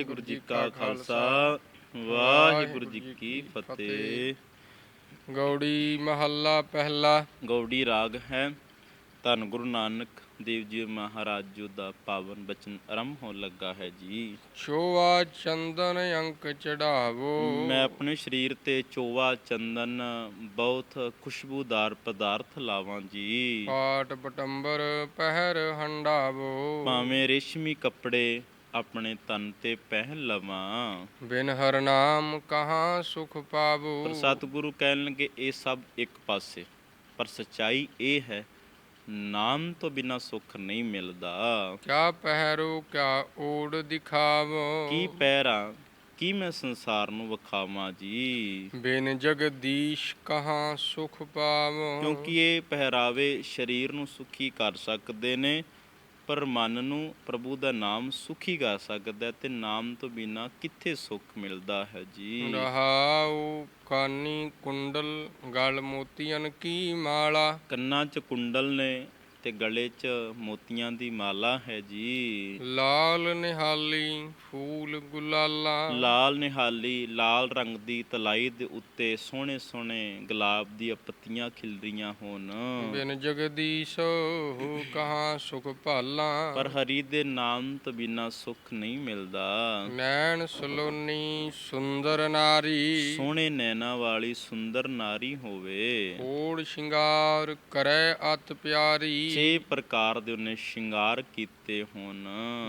ਵਾਹਿਗੁਰੂ ਜੀ ਕਾ ਖਾਲਸਾ ਵਾਹਿਗੁਰੂ ਜੀ ਕੀ ਫਤਿਹ। ਗੌੜੀ ਮਹੱਲਾ ਪਹਿਲਾ। ਗੌੜੀ ਰਾਗ ਹੈ। ਧੰਨ ਗੁਰੂ ਨਾਨਕ ਦੇਵ ਜੀ ਮਹਾਰਾਜ ਜੀ ਦਾ ਪਾਵਨ ਬਚਨ ਆਰੰਭ ਹੋਣ ਲੱਗਾ ਹੈ ਜੀ। ਸ਼ੋਵਾ ਚੰਦਨ ਅੰਕ ਚੜਾਵੋ। ਮੈਂ ਆਪਣੇ ਸਰੀਰ ਤੇ ਚੋਵਾ ਚੰਦਨ ਬਹੁਤ ਖੁਸ਼ਬੂਦਾਰ ਪਦਾਰਥ ਲਾਵਾਂ ਜੀ। ਪਾਟ ਪਟੰਬਰ ਪਹਿਰ ਹੰਡਾਵੋ। ਭਾਵੇਂ ਰੇਸ਼ਮੀ ਕੱਪੜੇ ਆਪਣੇ ਤਨ ਤੇ ਪਹਿਨ ਲਵਾਂ। ਬਿਨ ਹਰ ਨਾਮ ਕਹਾਂ ਸੁਖ ਪਾਵੋ। ਪਰ ਸਤਿਗੁਰੂ ਕਹਿਣ ਲੱਗੇ ਇਹ ਸਭ ਇੱਕ ਪਾਸੇ। ਪਰ ਸਚਾਈ ਇਹ ਹੈ ਨਾਮ ਤੋਂ ਬਿਨਾ ਸੁੱਖ ਨਹੀਂ ਮਿਲਦਾ। ਕਿਆ ਪਹਿਰੋ ਕਿਆ ਓੜ ਦਿਖਾਵੋ। ਕੀ ਪੈਰਾਂ ਕੀ ਮੈਂ ਸੰਸਾਰ ਨੂੰ ਵਿਖਾਵਾਂ ਜੀ? ਬਿਨ ਜਗਦੀਸ਼ ਕਹਾਂ ਸੁਖ ਪਾਵੋ। ਕਿਉਂਕਿ ਇਹ ਪਹਿਰਾਵੇ ਸਰੀਰ ਨੂੰ ਸੁਖੀ ਕਰ ਸਕਦੇ ਨੇ ਪਰ ਮਨ ਨੂੰ ਪ੍ਰਭੂ ਦਾ ਨਾਮ ਸੁਖੀ ਕਰ ਸਕਦਾ ਤੇ ਨਾਮ ਤੋਂ ਬਿਨਾ ਕਿੱਥੇ ਸੁੱਖ ਮਿਲਦਾ ਹੈ ਜੀ? ਰਹਾਉ ਕਾਨੀ ਕੁੰਡਲ ਗਲ ਮੋਤੀਆਂ ਕੀ ਮਾਲਾ? ਕੰਨਾਂ 'ਚ ਕੁੰਡਲ ਨੇ ਤੇ ਗਲੇ 'ਚ ਮੋਤੀਆਂ ਦੀ ਮਾਲਾ ਹੈ ਜੀ। ਲਾਲ ਨਿਹਾਲੀ ਫੂਲ ਗੁਲਾਲਾ। ਲਾਲ ਨਿਹਾਲੀ ਲਾਲ ਰੰਗ ਦੀ ਤਲਾਈ ਦੇ ਉੱਤੇ ਸੋਹਣੇ ਸੋਹਣੇ ਗੁਲਾਬ ਦੀਆਂ ਪੱਤੀਆਂ ਖਿਲ ਰਹੀਆਂ ਹੋਣ। ਬਿਨ ਜਗਦੀਸ਼ ਹੋ ਕਹਾਂ ਸੁਖ ਭਾਲਾ। ਪਰ ਹਰੀ ਦੇ ਨਾਮ ਤੋਂ ਬਿਨਾ ਸੁੱਖ ਨਹੀਂ ਮਿਲਦਾ। ਨੈਣ ਸਲੋਨੀ ਸੁੰਦਰ ਨਾਰੀ। ਸੋਹਣੇ ਨੈਣਾ ਵਾਲੀ ਸੁੰਦਰ ਨਾਰੀ ਹੋਵੇ। ਓੜ ਸ਼ਿੰਗਾਰ ਕਰੈ ਅਤ ਪਿਆਰੀ। ਛੇ ਪ੍ਰਕਾਰ ਦੇ ਉਹਨੇ ਸ਼ਿੰਗਾਰ ਕੀਤੇ ਹੋਣ।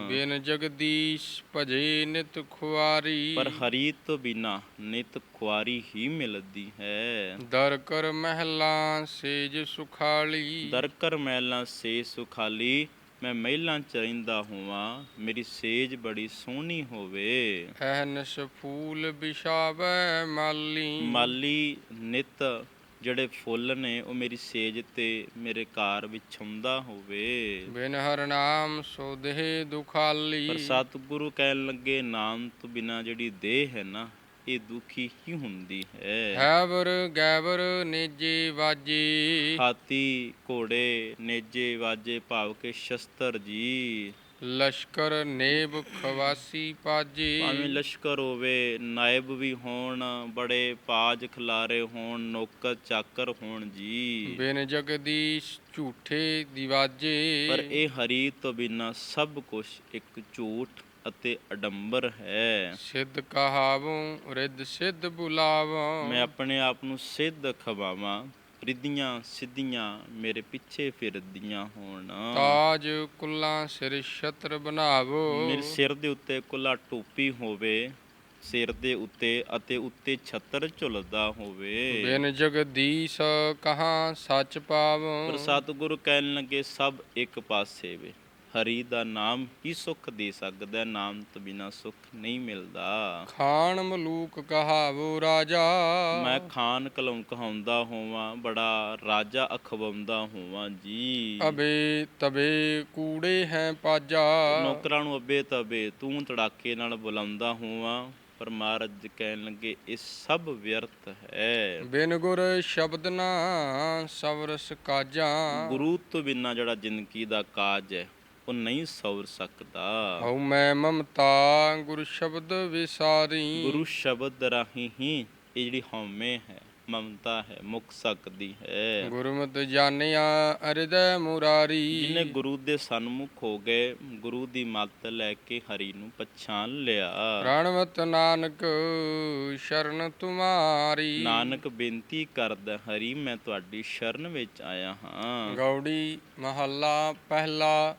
ਬਿਨ ਜਗਦੀਸ਼ ਭਜੇ ਨਿਤ ਖੁਆਰੀ। ਪਰ ਹਰੀ ਤੋਂ ਬਿਨਾ ਨਿਤ ਖੁਆਰੀ ਹੀ ਮਿਲਦੀ ਹੈ। ਦਰ ਕਰ ਮਹਿਲਾ ਸੇਜ ਸੁਖਾਲੀ। ਦਰਕਰ ਮਹਿਲਾਂ ਸੇ ਸੁਖਾਲੀ ਮੈਂ ਮਹਿਲਾਂ ਚ ਰਹਿੰਦਾ ਹੋਵਾਂ ਮੇਰੀ ਸੇਜ ਬੜੀ ਸੋਹਣੀ ਹੋਵੇ। ਐਨਸ ਫੂਲ ਬਿਸ਼ਾਵੈ ਮਾਲੀ। ਮਾਲੀ ਨਿਤ ਜਿਹੜੇ ਫੁੱਲ ਨੇ ਉਹ ਮੇਰੀ ਸੇਜ ਤੇ ਮੇਰੇ ਘਰ ਵਿਛਾਉਂਦਾ ਹੋਵੇ। ਬਿਨ ਹਰ ਨਾਮ ਸੋ ਦੇਹ ਦੁਖਾਲੀ। ਪਰ ਸਤਿਗੁਰੂ ਕਹਿਣ ਲੱਗੇ ਨਾਮ ਤੋਂ ਬਿਨਾ ਜਿਹੜੀ ਦੇਹ ਹੈ ਨਾ ਇਹ ਦੁਖੀ ਹੀ ਹੁੰਦੀ ਹੈ? ਹੈਵਰ ਗੈਵਰ ਨੇਜੇ ਵਾਜੇ। ਹਾਥੀ ਘੋੜੇ ਨੇਜੇ ਵਾਜੇ ਭਾਵ ਕੇ ਸ਼ਸਤਰ ਜੀ। ਲਸ਼ਕਰ ਨੇਬ ਖਵਾਸੀ ਪਾਜੇ। ਭਾਵੇਂ ਲਸ਼ਕਰ ਹੋਵੇ ਨਾਇਬ ਵੀ ਹੋਣ ਬੜੇ ਪਾਜ ਖਿਲਾਰੇ ਹੋਣ ਨੌਕਰ ਚਾਕਰ ਹੋਣ ਜੀ। ਬਿਨ ਜਗਦੀਸ਼ ਝੂਠੇ ਦਿਵਾਜੇ। ਪਰ ਇਹ ਹਰੀ ਤੋਂ ਬਿਨਾ ਸਭ ਕੁਝ ਇੱਕ ਝੂਠ ਅਤੇ ਅਡੰਬਰ ਹੈ। ਸਿੱਧ ਕਹਾਵੋਂ ਰਿੱਧ ਸਿੱਧ ਬੁਲਾਵਾਂ। ਮੈਂ ਆਪਣੇ ਆਪ ਨੂੰ ਸਿੱਧ ਖਵਾਵਾਂ। ਰਿੱਧੀਆਂ ਸਿੱਧੀਆਂ ਮੇਰੇ ਪਿੱਛੇ ਫਿਰਦੀਆਂ ਹੋਣ। ਤਾਜ ਕੁੱਲਾ ਸਿਰ ਛਤਰ ਬਣਾਵੋ। ਮੇਰੇ ਸਿਰ ਦੇ ਉੱਤੇ ਕੁੱਲਾ ਟੋਪੀ ਹੋਵੇ ਸਿਰ ਦੇ ਉੱਤੇ ਅਤੇ ਉੱਤੇ ਛੱਤਰ ਝੁਲਦਾ ਹੋਵੇ। ਬਿਨ ਜਗਦੀਸ਼ ਕਹਾਂ ਸੱਚ ਪਾਵੋ। ਪਰ ਸਤਿਗੁਰੂ ਕਹਿਣ ਲੱਗੇ ਸਭ ਇੱਕ ਪਾਸੇ ਵੇ। ਹਰੀ ਦਾ ਨਾਮ ਹੀ ਸੁੱਖ ਦੇ ਸਕਦਾ? ਨਾਮ ਤੋਂ ਬਿਨਾ ਸੁੱਖ ਨਹੀਂ ਮਿਲਦਾ। ਖਾਨ ਮਲੂਕ ਕਹਾਵੋ ਰਾਜਾ। ਮੈਂ ਖਾਨ ਕਲਮ ਕਹਾਉਂਦਾ ਹੋਵਾਂ ਬੜਾ ਰਾਜਾ ਅਖਵਾਉਂਦਾ ਹੋਵਾਂ ਜੀ। ਅਬੇ ਤਬੇ ਕੂੜੇ ਹੈ ਪਾਜਾ। ਨੌਕਰਾਂ ਨੂੰ ਅੱਬੇ ਤਬੇ ਤੂੰ ਤੜਾਕੇ ਨਾਲ ਬੁਲਾਉਂਦਾ ਹੋਵਾਂ ਪਰ ਮਹਾਰਾਜ ਕਹਿਣ ਲੱਗੇ ਇਹ ਸਭ ਵਿਅਰਥ ਹੈ। ਬਿਨ ਗੁਰ ਸ਼ਬਦ ਨਾ ਸਵਰਸ ਕਾਜਾਂ। ਗੁਰੂ ਤੋਂ ਬਿਨਾ ਜਿਹੜਾ ਜ਼ਿੰਦਗੀ ਦਾ ਕਾਜ ਹੈ ਉਹ ਨਹੀਂ ਸੌਰ ਸਕਦਾ। ਹਉ ਮੈਂ ਮਮਤਾ ਗੁਰ ਸ਼ਬਦ ਵਿਸਾਰੀ। ਗੁਰੂ ਸ਼ਬਦ ਰਾਹੀਂ ਹੀ ਇਹ ਜਿਹੜੀ ਹਉਮੈ ਹੈ ਮਮਤਾ ਹੈ ਮੁੱਕ ਸਕਦੀ ਹੈ। ਗੁਰਮਤਿ ਜਾਣਿਆ ਅਰਦੈ ਮੁਰਾਰੀ। ਜਿਹਨੇ ਗੁਰੂ ਦੇ ਸਨਮੁਖ ਹੋ ਗਏ ਗੁਰੂ ਦੀ ਮੱਤ ਲੈ ਕੇ ਹਰੀ ਨੂੰ ਪਛਾਣ ਲਿਆ। ਪ੍ਰਣਵਤ ਨਾਨਕ ਸ਼ਰਨ ਤੁਮਾਰੀ। ਨਾਨਕ ਬੇਨਤੀ ਕਰਦਾ ਹਰੀ ਮੈਂ ਤੁਹਾਡੀ ਸ਼ਰਨ ਵਿੱਚ ਆਇਆ ਹਾਂ। ਗੌੜੀ ਮਹੱਲਾ ਪਹਿਲਾ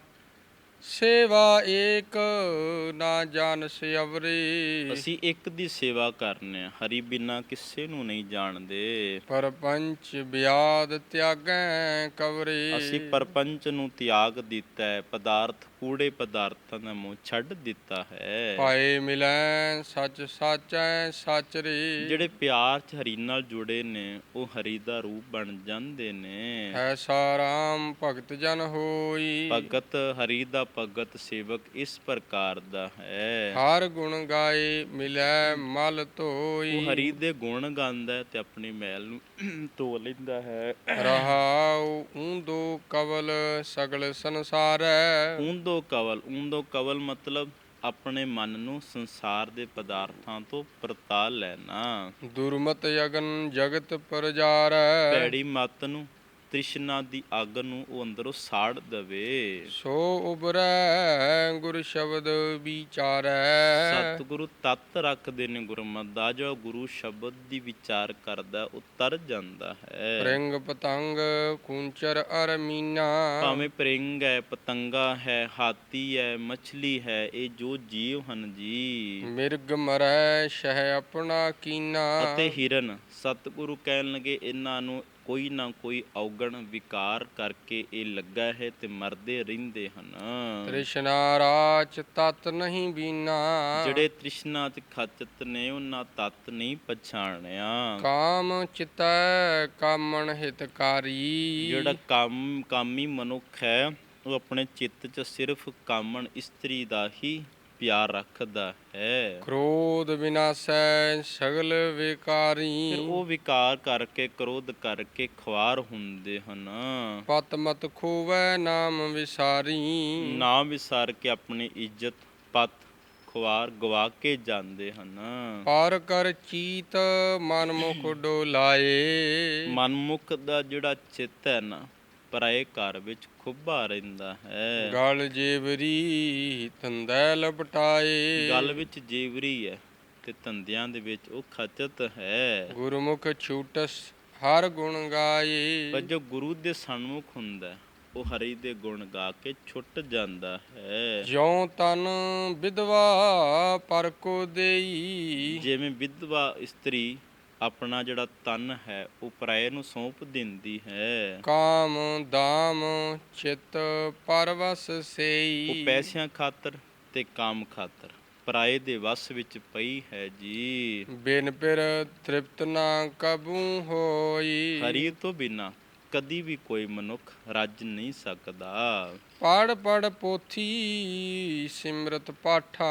ਸੇਵਾ ਏਕ ਨਾ ਜਾਣ ਸਿਵਰੇ ਅਸੀਂ ਇੱਕ ਦੀ ਸੇਵਾ ਕਰਨੇ ਹਰੀ ਬਿਨਾ ਕਿਸੇ ਨੂੰ ਨਹੀਂ ਜਾਣਦੇ। ਪਰਪੰਚ ਬਿਆਦ ਤਿਆਗੈ ਕਵਰੇ। ਅਸੀਂ ਪਰਪੰਚ ਨੂੰ ਤਿਆਗ ਦਿੱਤਾ ਹੈ ਪਦਾਰਥ ਕੂੜੇ ਪਦਾਰਥਾਂ ਦਾ ਮੋਹ ਛੱਡ ਦਿੱਤਾ ਹੈ। ਪਾਏ ਮਿਲੈ ਸੱਚ ਸਾਚੈ ਸੱਚ ਰੇ ਜਿਹੜੇ ਪਿਆਰ ਚ ਹਰੀ ਨਾਲ ਜੁੜੇ ਨੇ ਉਹ ਹਰੀ ਦਾ ਰੂਪ ਬਣ ਜਾਂਦੇ ਨੇ। ਐਸਾ ਰਾਮ ਭਗਤ ਜਨ ਹੋਈ। ਭਗਤ ਹਰੀ ਦਾ ਭਗਤ ਸੇਵਕ ਇਸ ਪ੍ਰਕਾਰ ਦਾ ਹੈ। ਹਰ ਗੁਣ ਗਾਏ ਮਿਲੈ ਮਲ ਧੋਈ। ਉਹ ਹਰੀ ਦੇ ਗੁਣ ਗਾਉਂਦਾ ਹੈ ਤੇ ਆਪਣੀ ਮੈਲ ਨੂੰ ਧੋ ਲੈਂਦਾ ਹੈ। ਰਹਾਉ ਊਂਦੋ ਕਵਲ ਸਗਲ ਸੰਸਾਰੈ। ਊਂਦੋ ਕਵਲ ਊਂਦੋ ਕਵਲ ਮਤਲਬ ਆਪਣੇ ਮਨ ਨੂੰ ਸੰਸਾਰ ਦੇ ਪਦਾਰਥਾਂ ਤੋਂ ਪਰਤਾ ਲੈਣਾ। ਦੁਰਮਤ ਯਗਨ ਜਗਤ ਪਰਜਾਰੈ। ਭੈੜੀ ਮਤ ਨੂੰ ਤ੍ਰਿਸ਼ਨਾ ਦੀ ਅੱਗ ਨੂੰ ਉਹ ਅੰਦਰੋਂ ਸਾੜ ਦਵੇ। ਸੋ ਉਬਰੈ ਗੁਰ ਸ਼ਬਦ ਵਿਚਾਰੈ। ਸਤਿਗੁਰੂ ਤਤ ਰੱਖਦੇ ਨੇ ਗੁਰਮਤਿ ਦਾ ਜੋ ਗੁਰੂ ਸ਼ਬਦ ਦੀ ਵਿਚਾਰ ਕਰਦਾ ਉਹ ਤਰ ਜਾਂਦਾ ਹੈ। ਪ੍ਰਿੰਗ ਪਤੰਗ ਕੁੰਚਰ ਅਰ ਮੀਨਾ। ਭਾਵੇਂ ਪ੍ਰਿੰਗ ਹੈ ਪਤੰਗਾ ਹੈ ਹਾਥੀ ਹੈ ਮਛਲੀ ਹੈ ਇਹ ਜੋ ਜੀਵ ਹਨ ਜੀ। ਮਿਰਗ ਮਰੈ ਸ਼ਹਿ ਆਪਣਾ ਕੀਨਾ। ਅਤੇ ਹਿਰਨ ਸਤਿਗੁਰੂ ਕਹਿਣ ਲਗੇ ਇਹਨਾਂ ਨੂੰ ਕੋਈ ਨਾ ਕੋਈ ਔਗਣ ਵਿਕਾਰ ਕਰਕੇ ਇਹ ਲੱਗਾ ਹੈ ਤੇ ਮਰਦੇ ਰਹਿੰਦੇ ਹਨ। ਤ੍ਰਿਸ਼ਨਾ ਰਾਚ ਤਤ ਨਹੀਂ ਬੀਨਾ। ਜਿਹੜੇ ਤ੍ਰਿਸ਼ਨਾ ਤੇ ਖਚਤ ਨੇ ਉਹਨਾਂ ਤਤ ਨਹੀਂ ਪਛਾਣਿਆ। ਕਾਮ ਚਿਤੈ ਕਾਮਣ ਹਿਤਕਾਰੀ। ਜਿਹੜਾ ਕੰਮ ਕਾਮੀ ਮਨੁੱਖ ਹੈ ਉਹ ਆਪਣੇ ਚਿੱਤ 'ਚ ਸਿਰਫ ਕਾਮਣ ਇਸਤਰੀ ਦਾ ਹੀ ਪਿਆਰ ਰੱਖਦਾ ਹੈ। ਕ੍ਰੋਧ ਵਿਨਾਸ਼ੈ ਸਗਲ ਫਿਰ ਵਿਕਾਰੀ ਉਹ ਵਿਕਾਰ ਕਰਕੇ ਕ੍ਰੋਧ ਕਰਕੇ ਖੁਆਰ ਹੁੰਦੇ ਹਨ। ਪਤ ਮਤ ਖੋਵੈ ਨਾਮ ਵਿਸਾਰੀ। ਨਾ ਵਿਸਾਰ ਕੇ ਆਪਣੀ ਇੱਜ਼ਤ ਪਤ ਖੁਆਰ ਗਵਾ ਕੇ ਜਾਂਦੇ ਹਨ। ਪਾਰ ਕਰ ਚੀਤ ਮਨ ਮੁਖ ਡੋਲਾਏ। ਮਨਮੁਖ ਦਾ ਜਿਹੜਾ ਚਿੱਤ ਹੈ ਨਾ ਪਰਾਏ ਘਰ ਵਿੱਚ ਖੁੱਬਾ ਰਹਿੰਦਾ ਹੈ। ਗਲ ਜੇਵਰੀ ਤੰਦੈ ਲਪਟਾਏ। ਗੱਲ ਵਿੱਚ ਜੀਵਰੀ ਹੈ ਤੇ ਧੰਦਿਆਂ ਦੇ ਵਿੱਚ ਉਹ ਖਚਤ ਹੈ। ਗੁਰਮੁਖ ਛੂਟਸ ਹਰ ਗੁਣ ਗਾਏ। ਪਰ ਜੋ ਗੁਰੂ ਦੇ ਸਨਮੁਖ ਹੁੰਦਾ ਹੈ, ਉਹ ਹਰੀ ਦੇ ਗੁਣ ਗਾ ਕੇ ਛੁੱਟ ਜਾਂਦਾ ਹੈ। ਜਿਉ ਤਨ ਵਿਧਵਾ ਪਰ ਕੋ ਦੇਈ। ਜਿਵੇਂ ਵਿਧਵਾ ਇਸਤਰੀ ਆਪਣਾ ਜਿਹੜਾ ਤਨ ਹੈ ਉਹ ਪਰਾਏ ਨੂੰ ਸੌਂਪ ਦਿੰਦੀ ਹੈ। ਕਾਮ ਦਾਮ ਚਿਤ ਪਰਵਸ ਉਹ ਸੇਈ ਪੈਸਿਆਂ ਖਾਤਰ ਤੇ ਕਾਮ ਖਾਤਰ ਪਰਾਏ ਦੇ ਵਸ ਵਿੱਚ ਪਈ ਹੈ ਜੀ। ਬਿਨ ਪਿਰ ਤ੍ਰਿਪਤ ਨਾ ਕਬੂ ਹੋਈ। ਹਰੀ ਤੋਂ ਬਿਨਾ ਕਦੀ ਵੀ ਕੋਈ ਮਨੁੱਖ ਰੱਜ ਨਹੀਂ ਸਕਦਾ। ਪੜ ਪੜ ਪੋਥੀ ਸਿਮਰਤ ਪਾਠਾ।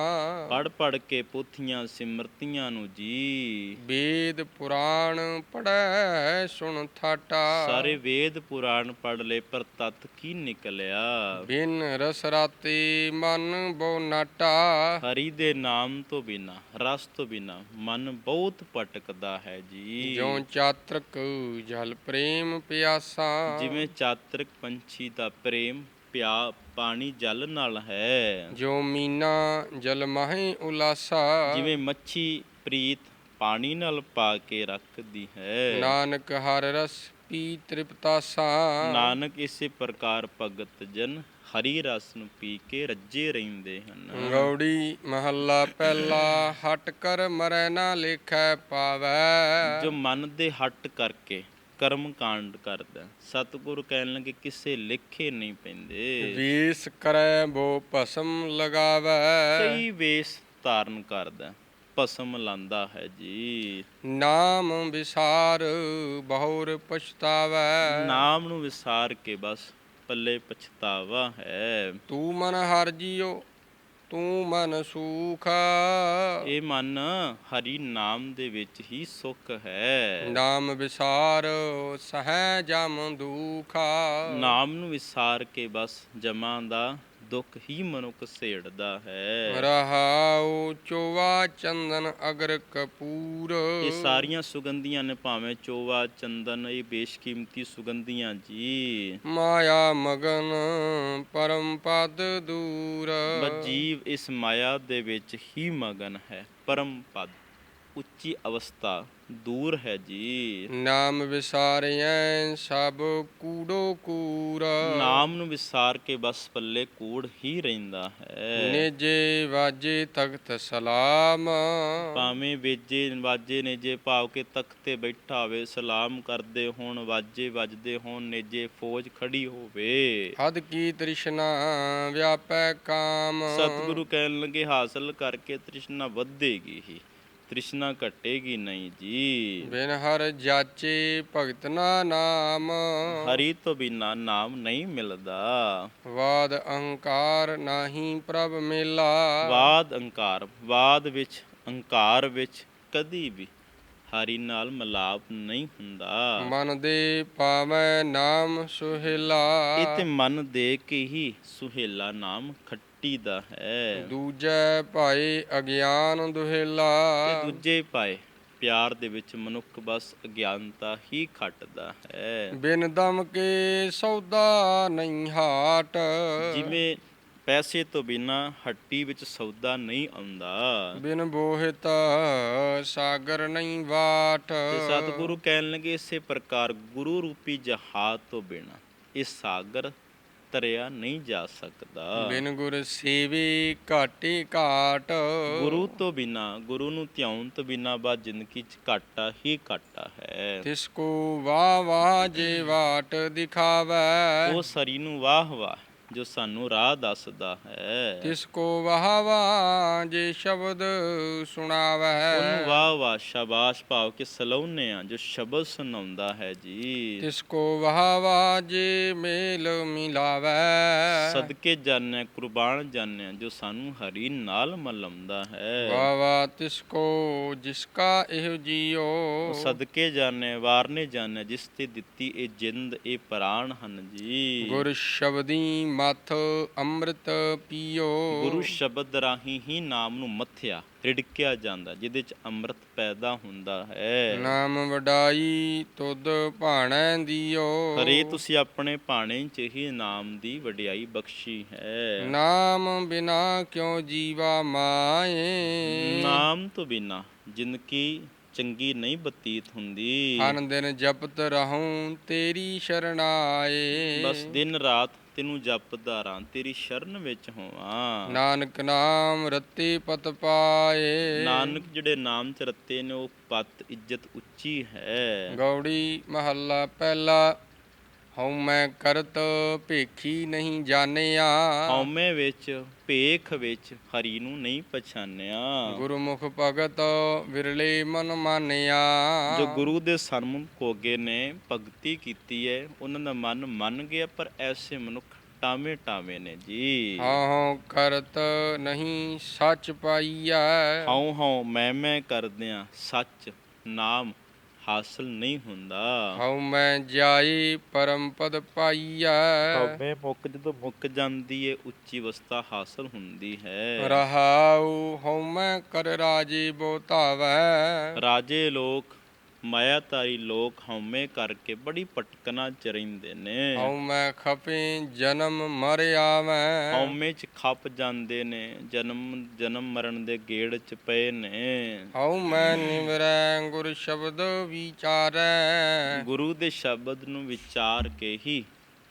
ਪੜ ਪੜ ਕੇ ਪੋਥੀਆਂ ਸਿਮਰਤੀਆਂ ਨੂੰ ਜੀ। ਵੇਦ ਪੁਰਾਣ ਪੜੈ ਸੁਣ ਥਾਟਾ। ਸਾਰੇ ਵੇਦ ਪੁਰਾਣ ਪੜ ਲਏ ਪਰ ਤਤ ਕੀ ਨਿਕਲਿਆ? ਬਿਨ ਰਸ ਰਾਤੇ ਮਨ ਬੋ ਨਾਟਾ। ਹਰੀ ਦੇ ਨਾਮ ਤੋਂ ਬਿਨਾ ਰਸ ਤੋਂ ਬਿਨਾ ਮਨ ਬਹੁਤ ਭਟਕਦਾ ਹੈ ਜੀ। ਜਿਉ ਚਾਤਰਕ ਜਲ ਪ੍ਰੇਮ ਪਿਆਸਾ। ਜਿਵੇਂ ਚਾਤਰਿਕ ਪੰਛੀ ਦਾ ਪ੍ਰੇਮ ਪਿਆ ਪਾਣੀ ਜਲ ਨਾਲ ਹੈ। ਜੋ ਮੀਨਾ ਜਲ ਮਹਿ ਉਲਾਸਾ ਜਿਵੇਂ ਮੱਛੀ ਪ੍ਰੀਤ ਪਾਣੀ ਨਾਲ ਪਾ ਕੇ ਰੱਖਦੀ ਹੈ। ਨਾਨਕ ਹਰ ਰਸ ਪੀ ਤ੍ਰਿਪਤਾਸਾ। ਨਾਨਕ ਇਸੇ ਪ੍ਰਕਾਰ ਭਗਤ ਜਨ ਹਰੀ ਰਸ ਨੂੰ ਪੀ ਕੇ ਰੱਜੇ ਰਹਿੰਦੇ ਹਨ। ਗੌੜੀ ਮਹੱਲਾ ਪਹਿਲਾ ਹਟ ਕਰ ਮਰੈ ਨਾ ਲੇਖੈ ਪਾਵੈ। ਜੋ ਮਨ ਦੇ ਹੱਟ ਕਰਕੇ ਕਰਮ ਕਾਂਡ ਕਰਦਾ। ਸਤਿਗੁਰੂ ਕਹਿਣ ਲੱਗੇ ਕਿਸੇ ਲਿਖੇ ਨਹੀਂ ਪੈਂਦੇ। ਵੀਸ ਕਰੈ ਬੋ ਭਸਮ ਲਗਾਵੈ। ਕਈ ਵੇਸ ਧਾਰਨ ਕਰਦਾ ਭਸਮ ਲਾਂਦਾ ਹੈ ਜੀ। ਨਾਮ ਵਿਸਾਰ ਬਹੁਰ ਪਛਤਾਵੈ। ਨਾਮ ਨੂੰ ਵਿਸਾਰ ਕੇ ਬਸ ਪੱਲੇ ਪਛਤਾਵਾ ਹੈ। ਤੂੰ ਮਨ ਹਰ ਜੀਓ ਤੂੰ ਮਨ ਸੂਖਾ। ਇਹ ਮਨ ਹਰੀ ਨਾਮ ਦੇ ਵਿੱਚ ਹੀ ਸੁਖ ਹੈ। ਨਾਮ ਵਿਸਾਰ ਸਹਿ ਜਮ ਦੁਖਾ। ਨਾਮ ਨੂੰ ਵਿਸਾਰ ਕੇ ਬਸ ਜਮਾਂ ਦਾ ਦੁੱਖ ਹੀ ਮਨੁੱਖ ਸੇੜਦਾ ਹੈ। ਰਹਾਉ ਚੋਵਾ ਚੰਦਨ ਅਗਰ ਕਪੂਰ। ਇਹ ਸਾਰੀਆਂ ਸੁਗੰਧੀਆਂ ਨੇ ਭਾਵੇਂ ਚੋਵਾ ਚੰਦਨ ਇਹ ਬੇਸ਼ਕੀਮਤੀ ਸੁਗੰਧੀਆਂ ਜੀ। ਮਾਇਆ ਮਗਨ ਪਰਮ ਪਦ ਦੂਰ। ਬਸ ਜੀਵ ਇਸ ਮਾਇਆ ਦੇ ਵਿੱਚ ਹੀ ਮਗਨ ਹੈ ਪਰਮ ਪਦ ਉੱਚੀ ਅਵਸਥਾ। ਦੂਰ ਹੈ ਜੀ। ਨਾਮ ਵਿਸਾਰਿਐ ਸਭ ਕੂੜੋ ਕੂਰ। ਨਾਮ ਨੂੰ ਵਿਸਾਰ ਕੇ ਬਸ ਪੱਲੇ ਕੂੜ ਹੀ ਰਹਿੰਦਾ ਹੈ। ਨਿਜੇ ਵਾਜੇ ਤਖਤ ਸਲਾਮ। ਭਾਵੇਂ ਵੇਜੇ ਵਾਜੇ ਨੇ ਜੇ ਭਾਵ ਕੇ ਤਖਤ ਤੇ ਬੈਠਾ ਹੋਵੇ ਸਲਾਮ ਕਰਦੇ ਹੋਣ ਵਾਜੇ ਵੱਜਦੇ ਹੋਣ ਨੇਜੇ ਫੌਜ ਖੜੀ ਹੋਵੇ। ਹਦ ਕੀ ਤ੍ਰਿਸ਼ਨਾ ਵਿਆਪੈ ਕਾਮ। ਸਤਿਗੁਰੂ ਕਹਿਣ ਲੱਗੇ ਹਾਸਲ ਕਰਕੇ ਤ੍ਰਿਸ਼ਨਾ ਵਧੇਗੀ ਹੀ। ਤ੍ਰਿਸ਼ਨਾ ਘਟੇਗੀ ਨਹੀਂ ਜੀ। ਬਿਨ ਹਰ ਜਾਚੇ ਭਗਤ ਨਾ ਨਾਮ। ਹਰੀ ਤੋਂ ਬਿਨਾ ਨਾਮ ਨਹੀਂ ਮਿਲਦਾ। ਵਾਦ ਅਹੰਕਾਰ ਨਾਹੀ ਪ੍ਰਭ ਮੇਲਾ। ਬਾਦ ਅਹੰਕਾਰ ਬਾਦ ਵਿੱਚ ਅਹੰਕਾਰ ਵਿੱਚ ਕਦੀ ਵੀ ਹਰੀ ਨਾਲ ਮਲਾਪ ਨਹੀਂ ਹੁੰਦਾ। ਮਨ ਦੇ ਪਾਵੈ ਨਾਮ ਸੁਹਿਲਾ। ਇਹ ਤੇ ਮਨ ਦੇ ਕੇ ਹੀ ਸੁਹੇਲਾ ਨਾਮ ਖੱਟਾ ਹੱਟੀ ਦਾ ਹੈ। ਦੂਜੈ ਭਾਏ ਅਗਿਆਨ ਦੁਹੇਲਾ। ਤੇ ਦੂਜੇ ਪਾਏ ਪਿਆਰ ਦੇ ਵਿੱਚ ਮਨੁੱਖ ਬਸ ਅਗਿਆਨਤਾ ਹੀ ਖੱਟਦਾ ਹੈ। ਬਿਨ ਦਮ ਕੇ ਸੌਦਾ ਨਹੀਂ ਹਾਟ। ਜਿਵੇਂ ਪੈਸੇ ਤੋਂ ਬਿਨਾ ਹੱਟੀ ਵਿੱਚ ਸੌਦਾ ਨਹੀਂ ਆਉਂਦਾ। ਬਿਨ ਬੋਹਿਤ ਸਾਗਰ ਨਹੀਂ ਬਾਟ ਤੇ ਸਤਿਗੁਰੂ ਕਹਿਣ ਲੱਗੇ ਇਸੇ ਪ੍ਰਕਾਰ ਗੁਰੂ ਰੂਪੀ ਜਹਾਜ਼ ਤੋਂ ਬਿਨਾ ਇਹ ਸਾਗਰ ਤਰਿਆ ਨਹੀਂ ਜਾ ਸਕਦਾ। ਬਿਨ ਗੁਰ ਸੇਵੇ ਘਾਟੇ ਘਾਟ। ਗੁਰੂ ਤੋਂ ਬਿਨਾ ਗੁਰੂ ਨੂੰ ਧਿਆਉਣ ਤੋਂ ਬਿਨਾ ਬਾ ਜ਼ਿੰਦਗੀ ਚ ਘਾਟਾ ਹੀ ਘਾਟਾ ਹੈ। ਤਿਸ ਕੋ ਵਾਹ ਵਾਹ ਜੇ ਵਾਟ ਦਿਖਾਵੈ। ਉਹ ਸਰੀ ਨੂੰ ਵਾਹ ਵਾਹ ਜੋ ਸਾਨੂੰ ਰਾਹ ਦੱਸਦਾ ਹੈ। ਤਿਸ ਕੋ ਵਾਹ ਵਾਹ ਜੇ ਸ਼ਬਦ ਉਹਨੂੰ ਸੁਣਾਵੈ। ਵਾਹ ਵਾਹ ਸ਼ਾਬਾਸ਼ ਭਾਵ ਕਿ ਸਲਾਹੁਨੇ ਆ ਜੋ ਸ਼ਬਦ ਸੁਣਾਉਂਦਾ ਹੈ ਜੀ। ਤਿਸ ਕੋ ਵਾਹ ਵਾਹ ਜੇ ਮੇਲ ਮਿਲਾਵੈ। ਸਦਕੇ ਜਾਣਿਆ ਕੁਰਬਾਨ ਜਾਣਿਆ ਜੋ ਸਾਨੂੰ ਹਰੀ ਨਾਲ ਮਲਮਦਾ ਹੈ। ਵਾਹ ਵਾਹ ਤਿਸ ਕੋ ਜਿਸ ਕਾ ਇਹ ਜੀਓ। ਉਹ ਸਦਕੇ ਜਾਣੇ ਵਾਰਨੇ ਜਾਣੇ ਜਿਸ ਤੇ ਦਿੱਤੀ ਇਹ ਜਿੰਦ ਇਹ ਪ੍ਰਾਣ ਹਨ ਜੀ। ਗੁਰ ਸ਼ਬਦੀ ਮਥ ਅੰਮ੍ਰਿਤ ਪੀਓ। ਗੁਰੂ ਸ਼ਬਦ ਰਾਹੀਂ ਹੀ ਨਾਮ ਨੂੰ ਮੱਥਿਆ ਰਿੜਕਿਆ ਜਾਂਦਾ ਜਿਹਦੇ ਚ ਅੰਮ੍ਰਿਤ ਪੈਦਾ ਹੁੰਦਾ ਹੈ। ਨਾਮ ਵਡਾਈ ਤੁਧ ਭਾਣੈ ਦਿਓ। ਹਰੇ ਤੁਸੀਂ ਆਪਣੇ ਭਾਣੇ ਚ ਹੀ ਨਾਮ ਦੀ ਵਡਿਆਈ ਬਖਸ਼ੀ ਹੈ। ਨਾਮ ਬਿਨਾ ਕਿਉ ਜੀਵਾ ਮਾਏ? ਨਾਮ ਤੋਂ ਬਿਨਾ ਜ਼ਿੰਦਗੀ ਚੰਗੀ ਨਹੀਂ ਬਤੀਤ ਹੁੰਦੀ। ਹਨ ਦਿਨ ਜਪਤ ਰਹੂੰ ਤੇਰੀ ਸ਼ਰਣਾਏ। ਬਸ ਦਿਨ ਰਾਤ ਤੈਨੂੰ ਜਪਦਾ ਰਾਂ ਤੇਰੀ ਸ਼ਰਨ ਵਿੱਚ ਹੋਵਾਂ। ਨਾਨਕ ਨਾਮ ਰਤੇ ਪਤ ਪਾਏ। ਨਾਨਕ ਜਿਹੜੇ ਨਾਮ ਚ ਰੱਤੇ ਨੇ ਉਹ ਪਤ ਇੱਜ਼ਤ ਉੱਚੀ ਹੈ। ਗੌੜੀ ਮਹੱਲਾ ਪਹਿਲਾ ਹਉ ਮੈਂ ਕਰਤ ਭੇਖੀ ਨਹੀਂ ਜਾਣਿਆ। ਹਉਮੈ ਵਿੱਚ ਭੇਖ ਵਿੱਚ ਹਰੀ ਨੂੰ ਨਹੀਂ ਪਛਾਨਿਆ ਗੁਰਮੁਖ ਭਗਤ ਵਿਰਲੇ ਮਨ ਮਾਨਿਆ। ਜੋ ਗੁਰੂ ਦੇ ਸਨਮੁਖ ਕੋਗੇ ਨੇ ਭਗਤੀ ਕੀਤੀ ਹੈ ਉਹਨਾਂ ਦਾ ਮਨ ਮੰਨ ਗਿਆ ਪਰ ਐਸੇ ਮਨੁੱਖ ਟਾਵੇਂ ਟਾਵੇਂ ਨੇ ਜੀ। ਹਾਂ ਕਰਤ ਨਹੀਂ ਸੱਚ ਪਾਈਐ। ਹਉ ਹਉ ਮੈਂ ਮੈਂ ਕਰਦਿਆਂ ਸੱਚ ਨਾਮ ਹਾਸਲ ਨਹੀਂ ਹੁੰਦਾ। ਹਉ ਮੈਂ ਜਾਈ ਪਰਮ ਪਦ ਪਾਈਐ। ਹਉਮੈ ਮੁੱਕ ਜਦੋਂ ਮੁੱਕ ਜਾਂਦੀ ਏ ਉੱਚੀ ਅਵਸਥਾ ਹਾਸਲ ਹੁੰਦੀ ਹੈ। ਰਹਾਉ ਹਉ ਮੈਂ ਕਰ ਰਾਜੇ ਬੋਤਾਵੈ ਰਾਜੇ ਲੋਕ ਮਾਇਆਤਾਰੀ ਲੋਕ ਹਉਮੈ ਕਰਕੇ ਬੜੀ ਪਟਕਣਾ ਚ ਰਹਿੰਦੇ ਨੇ। ਹਉ ਮੈਂ ਖਪੇ ਜਨਮ ਮਰ ਆਵੈ। ਹਉਮੈ ਚ ਖੱਪ ਜਾਂਦੇ ਨੇ ਜਨਮ ਜਨਮ ਮਰਨ ਦੇ ਗੇੜ ਚ ਪਏ ਨੇ। ਹਉ ਮੈਂ ਨਿਵਰੈ ਗੁਰ ਸ਼ਬਦ ਵਿਚਾਰੈ। ਗੁਰੂ ਦੇ ਸ਼ਬਦ ਨੂੰ ਵਿਚਾਰ ਕੇ ਹੀ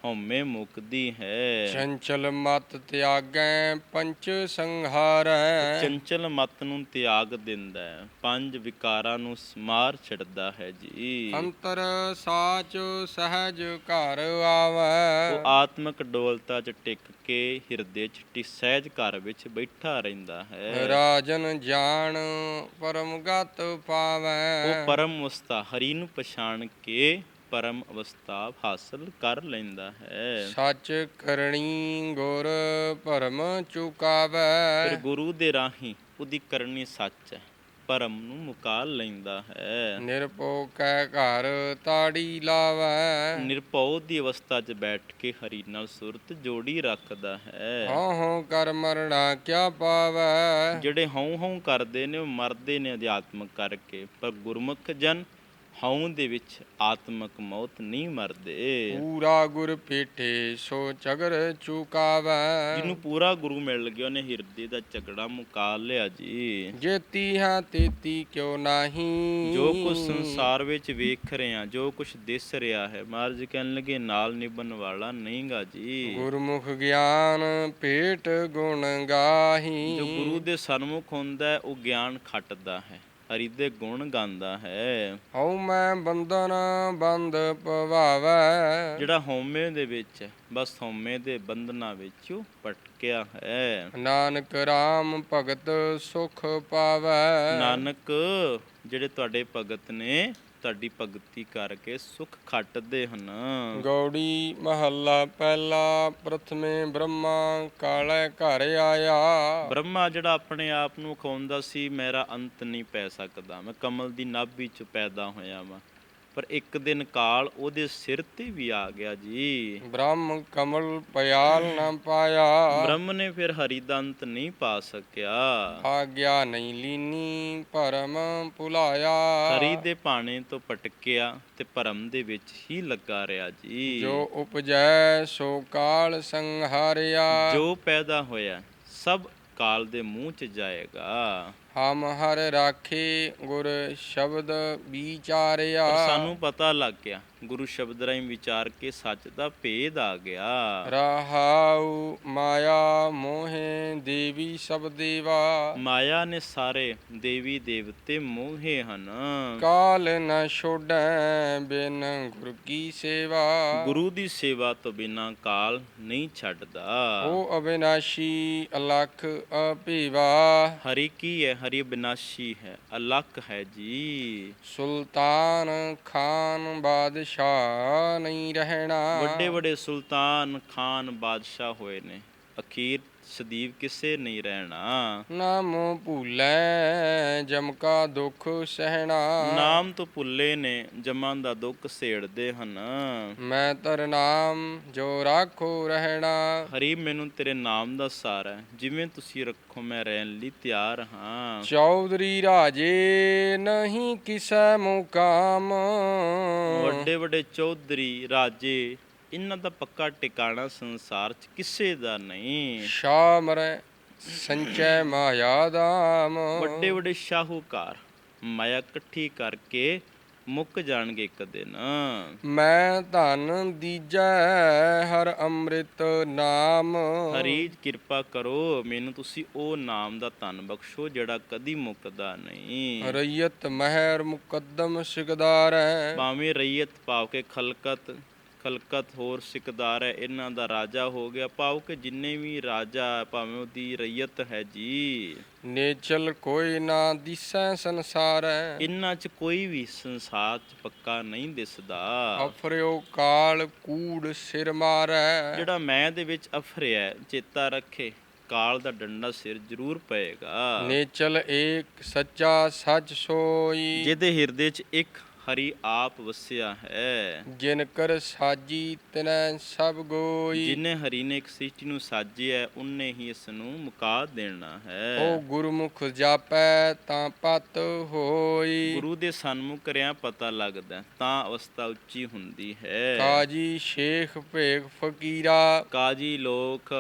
ਹਉਮੈ ਮੁਕਦੀ ਹੈ। ਚੰਚਲ ਮਤ ਤਿਆਗੈ ਪੰਚ ਸੰਹਾਰੈ। ਚੰਚਲ ਮਤ ਨੂੰ ਤਿਆਗ ਦਿੰਦਾ ਹੈ ਪੰਜ ਵਿਕਾਰਾਂ ਨੂੰ ਸਮਾਰ ਛੱਡਦਾ ਹੈ ਜੀ। ਅੰਤਰ ਸਾਚ ਸਹਿਜ ਘਰ ਆਵੈ। ਉਹ ਆਤਮਿਕ ਡੋਲਤਾ ਚ ਟਿਕ ਕੇ ਹਿਰਦੇ ਚ ਟੀ ਸਹਿਜ ਘਰ ਵਿੱਚ ਬੈਠਾ ਰਹਿੰਦਾ ਹੈ। ਰਾਜਨ ਜਾਣ ਪਰਮ ਗਤ ਪਾਵੈ। ਉਹ ਪਰਮ ਅਵਸਥਾ ਹਰੀ ਨੂੰ ਪਛਾਣ ਕੇ ਪਰਮ ਅਵਸਥਾ ਹਾਸਲ ਕਰ ਲੈਂਦਾ ਹੈ। ਸੱਚ ਕਰਣੀ ਗੁਰ ਭਰਮ ਚੁਕਾਵੈ। ਫਿਰ ਗੁਰੂ ਦੇ ਰਾਹੀਂ ਉਹਦੀ ਕਰਨੀ ਸੱਚ ਹੈ ਪਰਮ ਨੂੰ ਮੁਕਾ ਲੈਂਦਾ ਹੈ। ਨਿਰਭਉ ਕੈ ਘਰ ਤਾੜੀ ਲਾਵੈ। ਨਿਰਭਉ ਦੀ ਅਵਸਥਾ 'ਚ ਬੈਠ ਕੇ ਹਰੀ ਨਾਲ ਸੁਰਤ ਜੋੜੀ ਰੱਖਦਾ ਹੈ। ਹਉ ਹਉ ਕਰ ਮਰਣਾ ਕਿਆ ਪਾਵੈ। ਜਿਹੜੇ ਹਉ ਹਉ ਕਰਦੇ ਨੇ ਉਹ ਮਰਦੇ ਨੇ ਅਧਿਆਤਮਕ ਕਰਕੇ। ਪਰ ਗੁਰਮੁਖ ਜਨ ਹਉ ਦੇ ਵਿੱਚ ਆਤਮਕ ਮੌਤ ਨਹੀਂ ਮਰਦੇ। ਪੂਰਾ ਗੁਰ ਪੇਠੇ ਸੋ ਚਗਰ ਚੁਕਾਵੈ। ਜਿਹਨੂੰ ਪੂਰਾ ਗੁਰੂ ਮਿਲ ਗਿਆ ਉਹਨੇ ਹਿਰਦੇ ਦਾ ਝਗੜਾ ਮੁਕਾ ਲਿਆ ਜੀ। ਜੇਤੀ ਹਾਂ ਤੇਤੀ ਕਿਉ ਨਹੀਂ? ਜੋ ਕੁਝ ਸੰਸਾਰ ਵਿੱਚ ਵੇਖ ਰਹੇ ਜੋ ਕੁਝ ਦਿਸ ਰਿਹਾ ਹੈ ਮਹਾਰਾਜ ਕਹਿਣ ਲੱਗੇ ਨਾਲ ਨਿਭਣ ਵਾਲਾ ਨਹੀਂਗਾ ਜੀ। ਗੁਰਮੁਖ ਗਿਆਨ ਭੇਟ ਗੁਣ ਗਾਹੀ। ਜੋ ਗੁਰੂ ਦੇ ਸਨਮੁਖ ਹੁੰਦਾ ਉਹ ਗਿਆਨ ਖੱਟਦਾ ਹੈ। ਹਰੀ ਦੇ ਗੁਣ ਗਾਉਂਦਾ ਹੈ। ਹਉ ਮੈਂ ਬੰਧਨ ਬੰਦ ਪਵਾਵੈ। ਜਿਹੜਾ ਹਉਮੈ ਦੇ ਵਿੱਚ ਹੈ, ਬਸ ਹਉਮੈ ਦੇ ਬੰਧਨਾਂ ਵਿੱਚ ਉਹ ਭਟਕਿਆ ਹੈ। ਨਾਨਕ RAM ਭਗਤ ਸੁਖ ਪਾਵੈ। ਨਾਨਕ ਜਿਹੜੇ ਤੁਹਾਡੇ ਭਗਤ ਨੇ ਤੁਹਾਡੀ ਭਗਤੀ ਕਰਕੇ ਸੁਖ ਖੱਟਦੇ ਹਨ। ਗੌੜੀ ਮਹੱਲਾ ਪਹਿਲਾ ਪ੍ਰਥਮੇ ਬ੍ਰਹਮਾ ਕਾਲੇ ਘਰ ਆਇਆ। ਬ੍ਰਹਮਾ ਜਿਹੜਾ ਆਪਣੇ ਆਪ ਨੂੰ ਖਾਉਂਦਾ ਸੀ ਮੇਰਾ ਅੰਤ ਨਹੀਂ ਪੈ ਸਕਦਾ। ਮੈਂ ਕਮਲ ਦੀ ਨਾਭੀ ਚ ਪੈਦਾ ਹੋਇਆ ਵਾਂ। ਪਰ ਇੱਕ ਦਿਨ ਕਾਲ ਉਹਦੇ ਸਿਰ ਤੇ ਵੀ ਆ ਗਿਆ ਜੀ। ਬ੍ਰਹਮ ਕਮਲ ਪਿਆਲ ਨਾ ਪਾਇਆ। ਬ੍ਰਹਮ ਨੇ ਫਿਰ ਹਰੀ ਦਾ ਅੰਤ ਨਹੀਂ ਪਾ ਸਕਿਆ। ਆਗਿਆ ਨਹੀਂ ਲੀਨੀ ਭਰਮ ਭੁਲਾਇਆ। ਹਰੀ ਦੇ ਪਾਣੇ ਤੋਂ ਪਟਕਿਆ ਤੇ ਭਰਮ ਦੇ ਵਿੱਚ ਹੀ ਲੱਗਾ ਰਿਹਾ ਜੀ। ਜੋ ਉਪਜੈ ਸੋ ਕਾਲ ਸੰਹਾਰਿਆ। ਜੋ ਪੈਦਾ ਹੋਇਆ ਸਭ ਕਾਲ ਦੇ ਮੂੰਹ ਚ ਜਾਏਗਾ। ਹਮ ਹਰ ਰਾਖੇ ਗੁਰ ਸ਼ਬਦ ਵਿਚਾਰਿਆ। ਪਰ ਸਾਨੂੰ ਪਤਾ ਲੱਗ ਗਿਆ ਗੁਰੂ ਸ਼ਬਦ ਰਾਹੀਂ ਵਿਚਾਰ ਕੇ ਸੱਚ ਦਾ ਭੇਦ ਆ ਗਿਆ। ਰਹਾਉ ਮਾਇਆ ਮੋਹੇ ਦੇਵੀ ਸਭ ਦੇਵਾ। ਮਾਇਆ ਨੇ ਸਾਰੇ ਦੇਵੀ ਦੇਵਤੇ ਮੋਹੇ ਹਨ। ਕਾਲ ਨ ਛੋੜੈ ਬਿਨ ਗੁਰ ਕੀ ਸੇਵਾ। ਗੁਰੂ ਦੀ ਸੇਵਾ ਤੋਂ ਬਿਨਾ ਕਾਲ ਨਹੀਂ ਛੱਡਦਾ। ਉਹ ਅਬਿਨਾਸ਼ੀ ਅਲਖ ਅਭਿਵਾ। ਹਰੀ ਕੀ ਹੈ? ਹਰੀ ਬਿਨਾਸ਼ੀ ਹੈ ਅਲੱਖ ਹੈ ਜੀ। ਸੁਲਤਾਨ ਖਾਨ ਬਾਦਸ਼ਾਹ ਨਹੀਂ ਰਹਿਣਾ। ਵੱਡੇ ਵੱਡੇ ਸੁਲਤਾਨ ਖਾਨ ਬਾਦਸ਼ਾਹ ਹੋਏ ਨੇ। ਅਖੀਰ ਸਦੀਵ ਕਿਸੇ ਨਹੀਂ ਰਹਿਣਾ। ਨਾਮੋ ਭੂਲੈ ਜਮ ਕਾ ਦੁਖ ਸਹਿਣਾ। ਨਾਮ ਤੋਂ ਭੁੱਲੇ ਨੇ ਜਮਾਂ ਦਾ ਦੁੱਖ ਸੇੜਦੇ ਹਨ। ਮੈਂ ਤਰ ਨਾਮ ਜੋ ਰਾਖੋ ਰਹਿਣਾ। ਹਰੀ ਮੈਨੂੰ ਤੇਰੇ ਨਾਮ ਦਾ ਸਾਰਾ ਹੈ। ਜਿਵੇਂ ਤੁਸੀਂ ਰੱਖੋ ਮੈਂ ਰਹਿਣ ਲਈ ਤਿਆਰ ਹਾਂ। ਚੌਧਰੀ ਰਾਜੇ ਨਹੀਂ ਕਿਸੈ ਮੁਕਾਮ ਵੱਡੇ ਵੱਡੇ ਚੌਧਰੀ ਰਾਜੇ ਇਹਨਾਂ ਦਾ ਪੱਕਾ ਟਿਕਾਣਾ ਸੰਸਾਰ 'ਚ ਕਿਸੇ ਦਾ ਨਹੀਂ। ਸ਼ਾਮਰੈ ਸੰਚੈ ਮਾਇਆ ਦਾਮ ਵੱਡੇ ਵੱਡੇ ਸ਼ਾਹੂਕਾਰ ਮਾਇਆ ਇਕੱਠੀ ਕਰਕੇ ਮੁੱਕ ਜਾਣਗੇ ਇੱਕ ਦਿਨ। ਮੈਂ ਧਨ ਦੀਜੈ ਹਰ ਅੰਮ੍ਰਿਤ ਨਾਮ। ਹਰੀ ਕਿਰਪਾ ਕਰੋ ਮੈਨੂੰ ਤੁਸੀਂ ਉਹ ਨਾਮ ਦਾ ਧਨ ਬਖਸ਼ੋ ਜਿਹੜਾ ਕਦੀ ਮੁੱਕਦਾ ਨਹੀਂ। ਰਈਅਤ ਮਹਿਰ ਮੁਕੱਦਮ ਸਿਕਦਾਰੈ। ਭਾਵੇਂ ਰਈਅਤ ਪਾਵ ਕੇ ਖਲਕਤ ਖਲਕਤ ਹੋਰ ਸਿਕਦਾਰ ਹੈ ਇਹਨਾਂ ਦਾ ਰਾਜਾ ਹੋ ਗਿਆ। ਪਾਉ ਕਿ ਜਿੰਨੇ ਵੀ ਰਾਜਾ ਹੈ, ਭਾਵੇਂ ਉਹਦੀ ਰਈਅਤ ਹੈ ਜੀ। ਨੇਚਲ ਕੋਈ ਨਾ ਦਿਸੈ ਸੰਸਾਰੈ ਇਹਨਾਂ 'ਚ ਕੋਈ ਵੀ ਸੰਸਾਰ 'ਚ ਪੱਕਾ ਨਹੀਂ ਦਿਸਦਾ। ਅਫਰਿਓ ਕਾਲ ਕੂੜ ਸਿਰ ਮਾਰੈ। ਜਿਹੜਾ ਮੈਂ ਦੇ ਵਿੱਚ ਅਫਰਿਆ ਹੈ, ਚੇਤਾ ਰੱਖੇ ਕਾਲ ਦਾ ਡੰਡਾ ਸਿਰ ਜ਼ਰੂਰ ਪਏਗਾ। ਨੇਚਲ ਏਕ ਸੱਚਾ ਸੱਚ ਸੋਈ। ਜਿਹਦੇ ਹਿਰਦੇ 'ਚ ਇੱਕ ਹਰੀ ਆਪ ਵਸਿਆ ਹੈ। ਜਿਨ ਕਰ ਸਾਜੀ ਤਿਨੈ ਸਭ ਗੋਈ। ਜਿਨੇ ਹਰੀ ਨੇ ਇੱਕ ਸ੍ਰਿਸ਼ਟੀ ਨੂੰ ਸਾਜਿਆ ਉਹਨੇ ਹੀ ਇਸ ਨੂੰ ਮੁਕਾ ਦੇਣਾ ਹੈ। ਉਹ ਗੁਰਮੁਖ ਜਾਪੈ ਤਾਂ ਪਤ ਹੋਈ। ਗੁਰੂ ਦੇ ਸਨਮੁਖ ਰਿਆਂ ਪਤਾ ਲੱਗਦਾ ਤਾਂ ਅਵਸਥਾ ਉੱਚੀ ਹੁੰਦੀ ਹੈ। ਕਾਜੀ ਸ਼ੇਖ ਭੇਖ ਫਕੀਰਾ। ਕਾਜੀ ਲੋਕ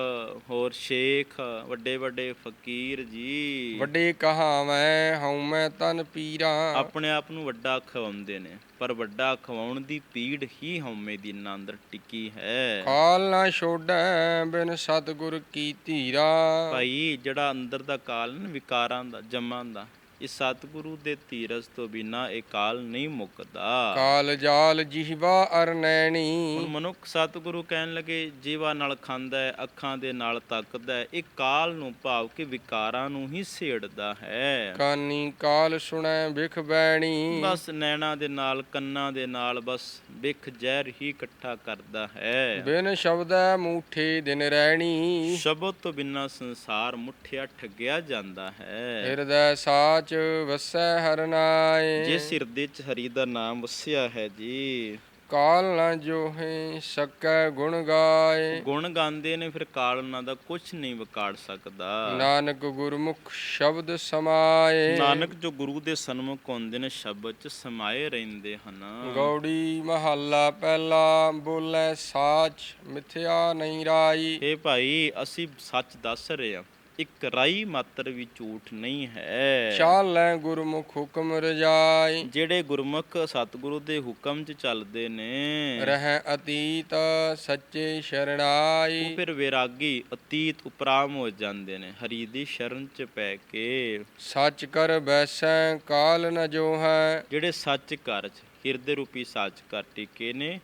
ਹੋਰ ਸ਼ੇਖ ਵੱਡੇ ਵੱਡੇ ਫਕੀਰ ਜੀ। ਵੱਡੇ ਕਹਾਵੈ ਹਉ ਮੈਂ ਤਨ ਪੀਰਾ। ਆਪਣੇ ਆਪ ਨੂੰ ਵੱਡਾ ਖਵਾਉਂਦੇ ਨੇ ਪਰ ਵੱਡਾ ਖਵਾਉਣ ਦੀ ਪੀੜ ਹੀ ਹਉਮੈ ਦੀ ਇਹਨਾਂ ਅੰਦਰ ਟਿਕੀ ਹੈ। ਕਾਲ ਨਾ ਛੋੜੈ ਬਿਨ ਸਤਗੁਰ ਕੀ ਧੀਰਾ। ਭਾਈ ਜਿਹੜਾ ਅੰਦਰ ਦਾ ਕਾਲ ਨਾ ਵਿਕਾਰਾਂ ਦਾ ਜਮਾਂ ਦਾ ਇਹ ਸਤਿਗੁਰੂ ਦੇ ਧੀਰਜ ਤੋਂ ਬਿਨਾ ਇਹ ਕਾਲ ਨਹੀਂ ਮੁੱਕਦਾ। ਕਾਲ ਜਾਲ ਜਿਹਵਾ ਅਰ ਹੁਣ ਮਨੁੱਖ ਸਤਿਗੁਰੂ ਕਹਿਣ ਲੱਗੇ ਜੀਵਾ ਨਾਲ ਖਾਂਦਾ ਹੈ ਅੱਖਾਂ ਦੇ ਨਾਲ ਤੱਕਦਾ ਹੈ ਇਹ ਕਾਲ ਨੂੰ ਭਾਵ ਕਿ ਵਿਕਾਰਾਂ ਨੂੰ ਹੀ ਛੇੜਦਾ ਹੈ। ਕਾਨੀ ਕਾਲ ਸੁਣੈ ਬਿਖ ਬੈਣੀ। ਬਸ ਨੈਣਾ ਦੇ ਨਾਲ ਕੰਨਾਂ ਦੇ ਨਾਲ ਬਸ ਬਿਖ ਜ਼ਹਿਰ ਹੀ ਇਕੱਠਾ ਕਰਦਾ ਹੈ। ਬਿਨ ਸ਼ਬਦੈ ਮੂਠੇ ਦਿਨ ਰਹਿਣੀ ਸ਼ਬਦ ਤੋਂ ਬਿਨਾ ਸੰਸਾਰ ਮੁੱਠਿਆ ਠੱਗਿਆ ਜਾਂਦਾ ਹੈ। ਹਿਰਦੈ ਸਾਚ ਵਸੈ ਹਰ ਨਾਏ। ਜਿਸ ਹਿਰਦੇ ਚ ਹਰੀ ਦਾ ਨਾਮ ਵਸਿਆ ਹੈ ਜੀ। ਕਾਲ ਨਾ ਜੋਹੇ ਸਕੈ ਗੁਣ ਗਾਏ। ਗੁਣ ਗਾਉਂਦੇ ਨੇ ਫਿਰ ਕਾਲ ਉਹਨਾਂ ਦਾ ਕੁਝ ਨਹੀਂ ਵਿਕਾੜ ਸਕਦਾ। ਨਾਨਕ ਗੁਰਮੁਖ ਸ਼ਬਦ ਸਮਾਏ। ਨਾਨਕ ਜੋ ਗੁਰੂ ਦੇ ਸਨਮੁਖ ਹੁੰਦੇ ਨੇ ਸ਼ਬਦ ਚ ਸਮਾਏ ਰਹਿੰਦੇ ਹਨ। ਗੌੜੀ ਮਹੱਲਾ ਪਹਿਲਾ ਬੋਲੇ ਸਾਚ ਮਿਥਿਆ ਨਹੀਂ ਰਾਈ। ਇਹ ਭਾਈ ਅਸੀਂ ਸੱਚ ਦੱਸ ਰਹੇ ਹਾਂ। ਇੱਕ ਰਾਈ ਮਾਤਰ ਵੀ ਝੂਠ ਨਹੀਂ ਹੈ। ਚਾਲੈ ਗੁਰਮੁਖ ਹੁਕਮ ਰਜਾਈ। ਜਿਹੜੇ ਗੁਰਮੁਖ ਸਤਿਗੁਰੂ ਦੇ ਹੁਕਮ 'ਚ ਚੱਲਦੇ ਨੇ ਰਹਿ ਅਤੀਤ ਸੱਚੇ ਉਹ ਸ਼ਰਣਾਈ ਫਿਰ ਵਿਰਾਗੀ ਅਤੀਤ ਉਪਰਾਮ ਹੋ ਜਾਂਦੇ ਨੇ ਹਰੀ ਦੀ ਸ਼ਰਨ 'ਚ ਪੈ ਕੇ। ਸੱਚ ਕਰ ਬੈਸੈ ਕਾਲ ਨ ਜੋ ਹੈ ਜਿਹੜੇ ਸੱਚ 'ਚ ਹਿਰਦੇ ਰੂਪੀ ਸੱਚ ਘਰ ਟਿਕੇ ਨੇ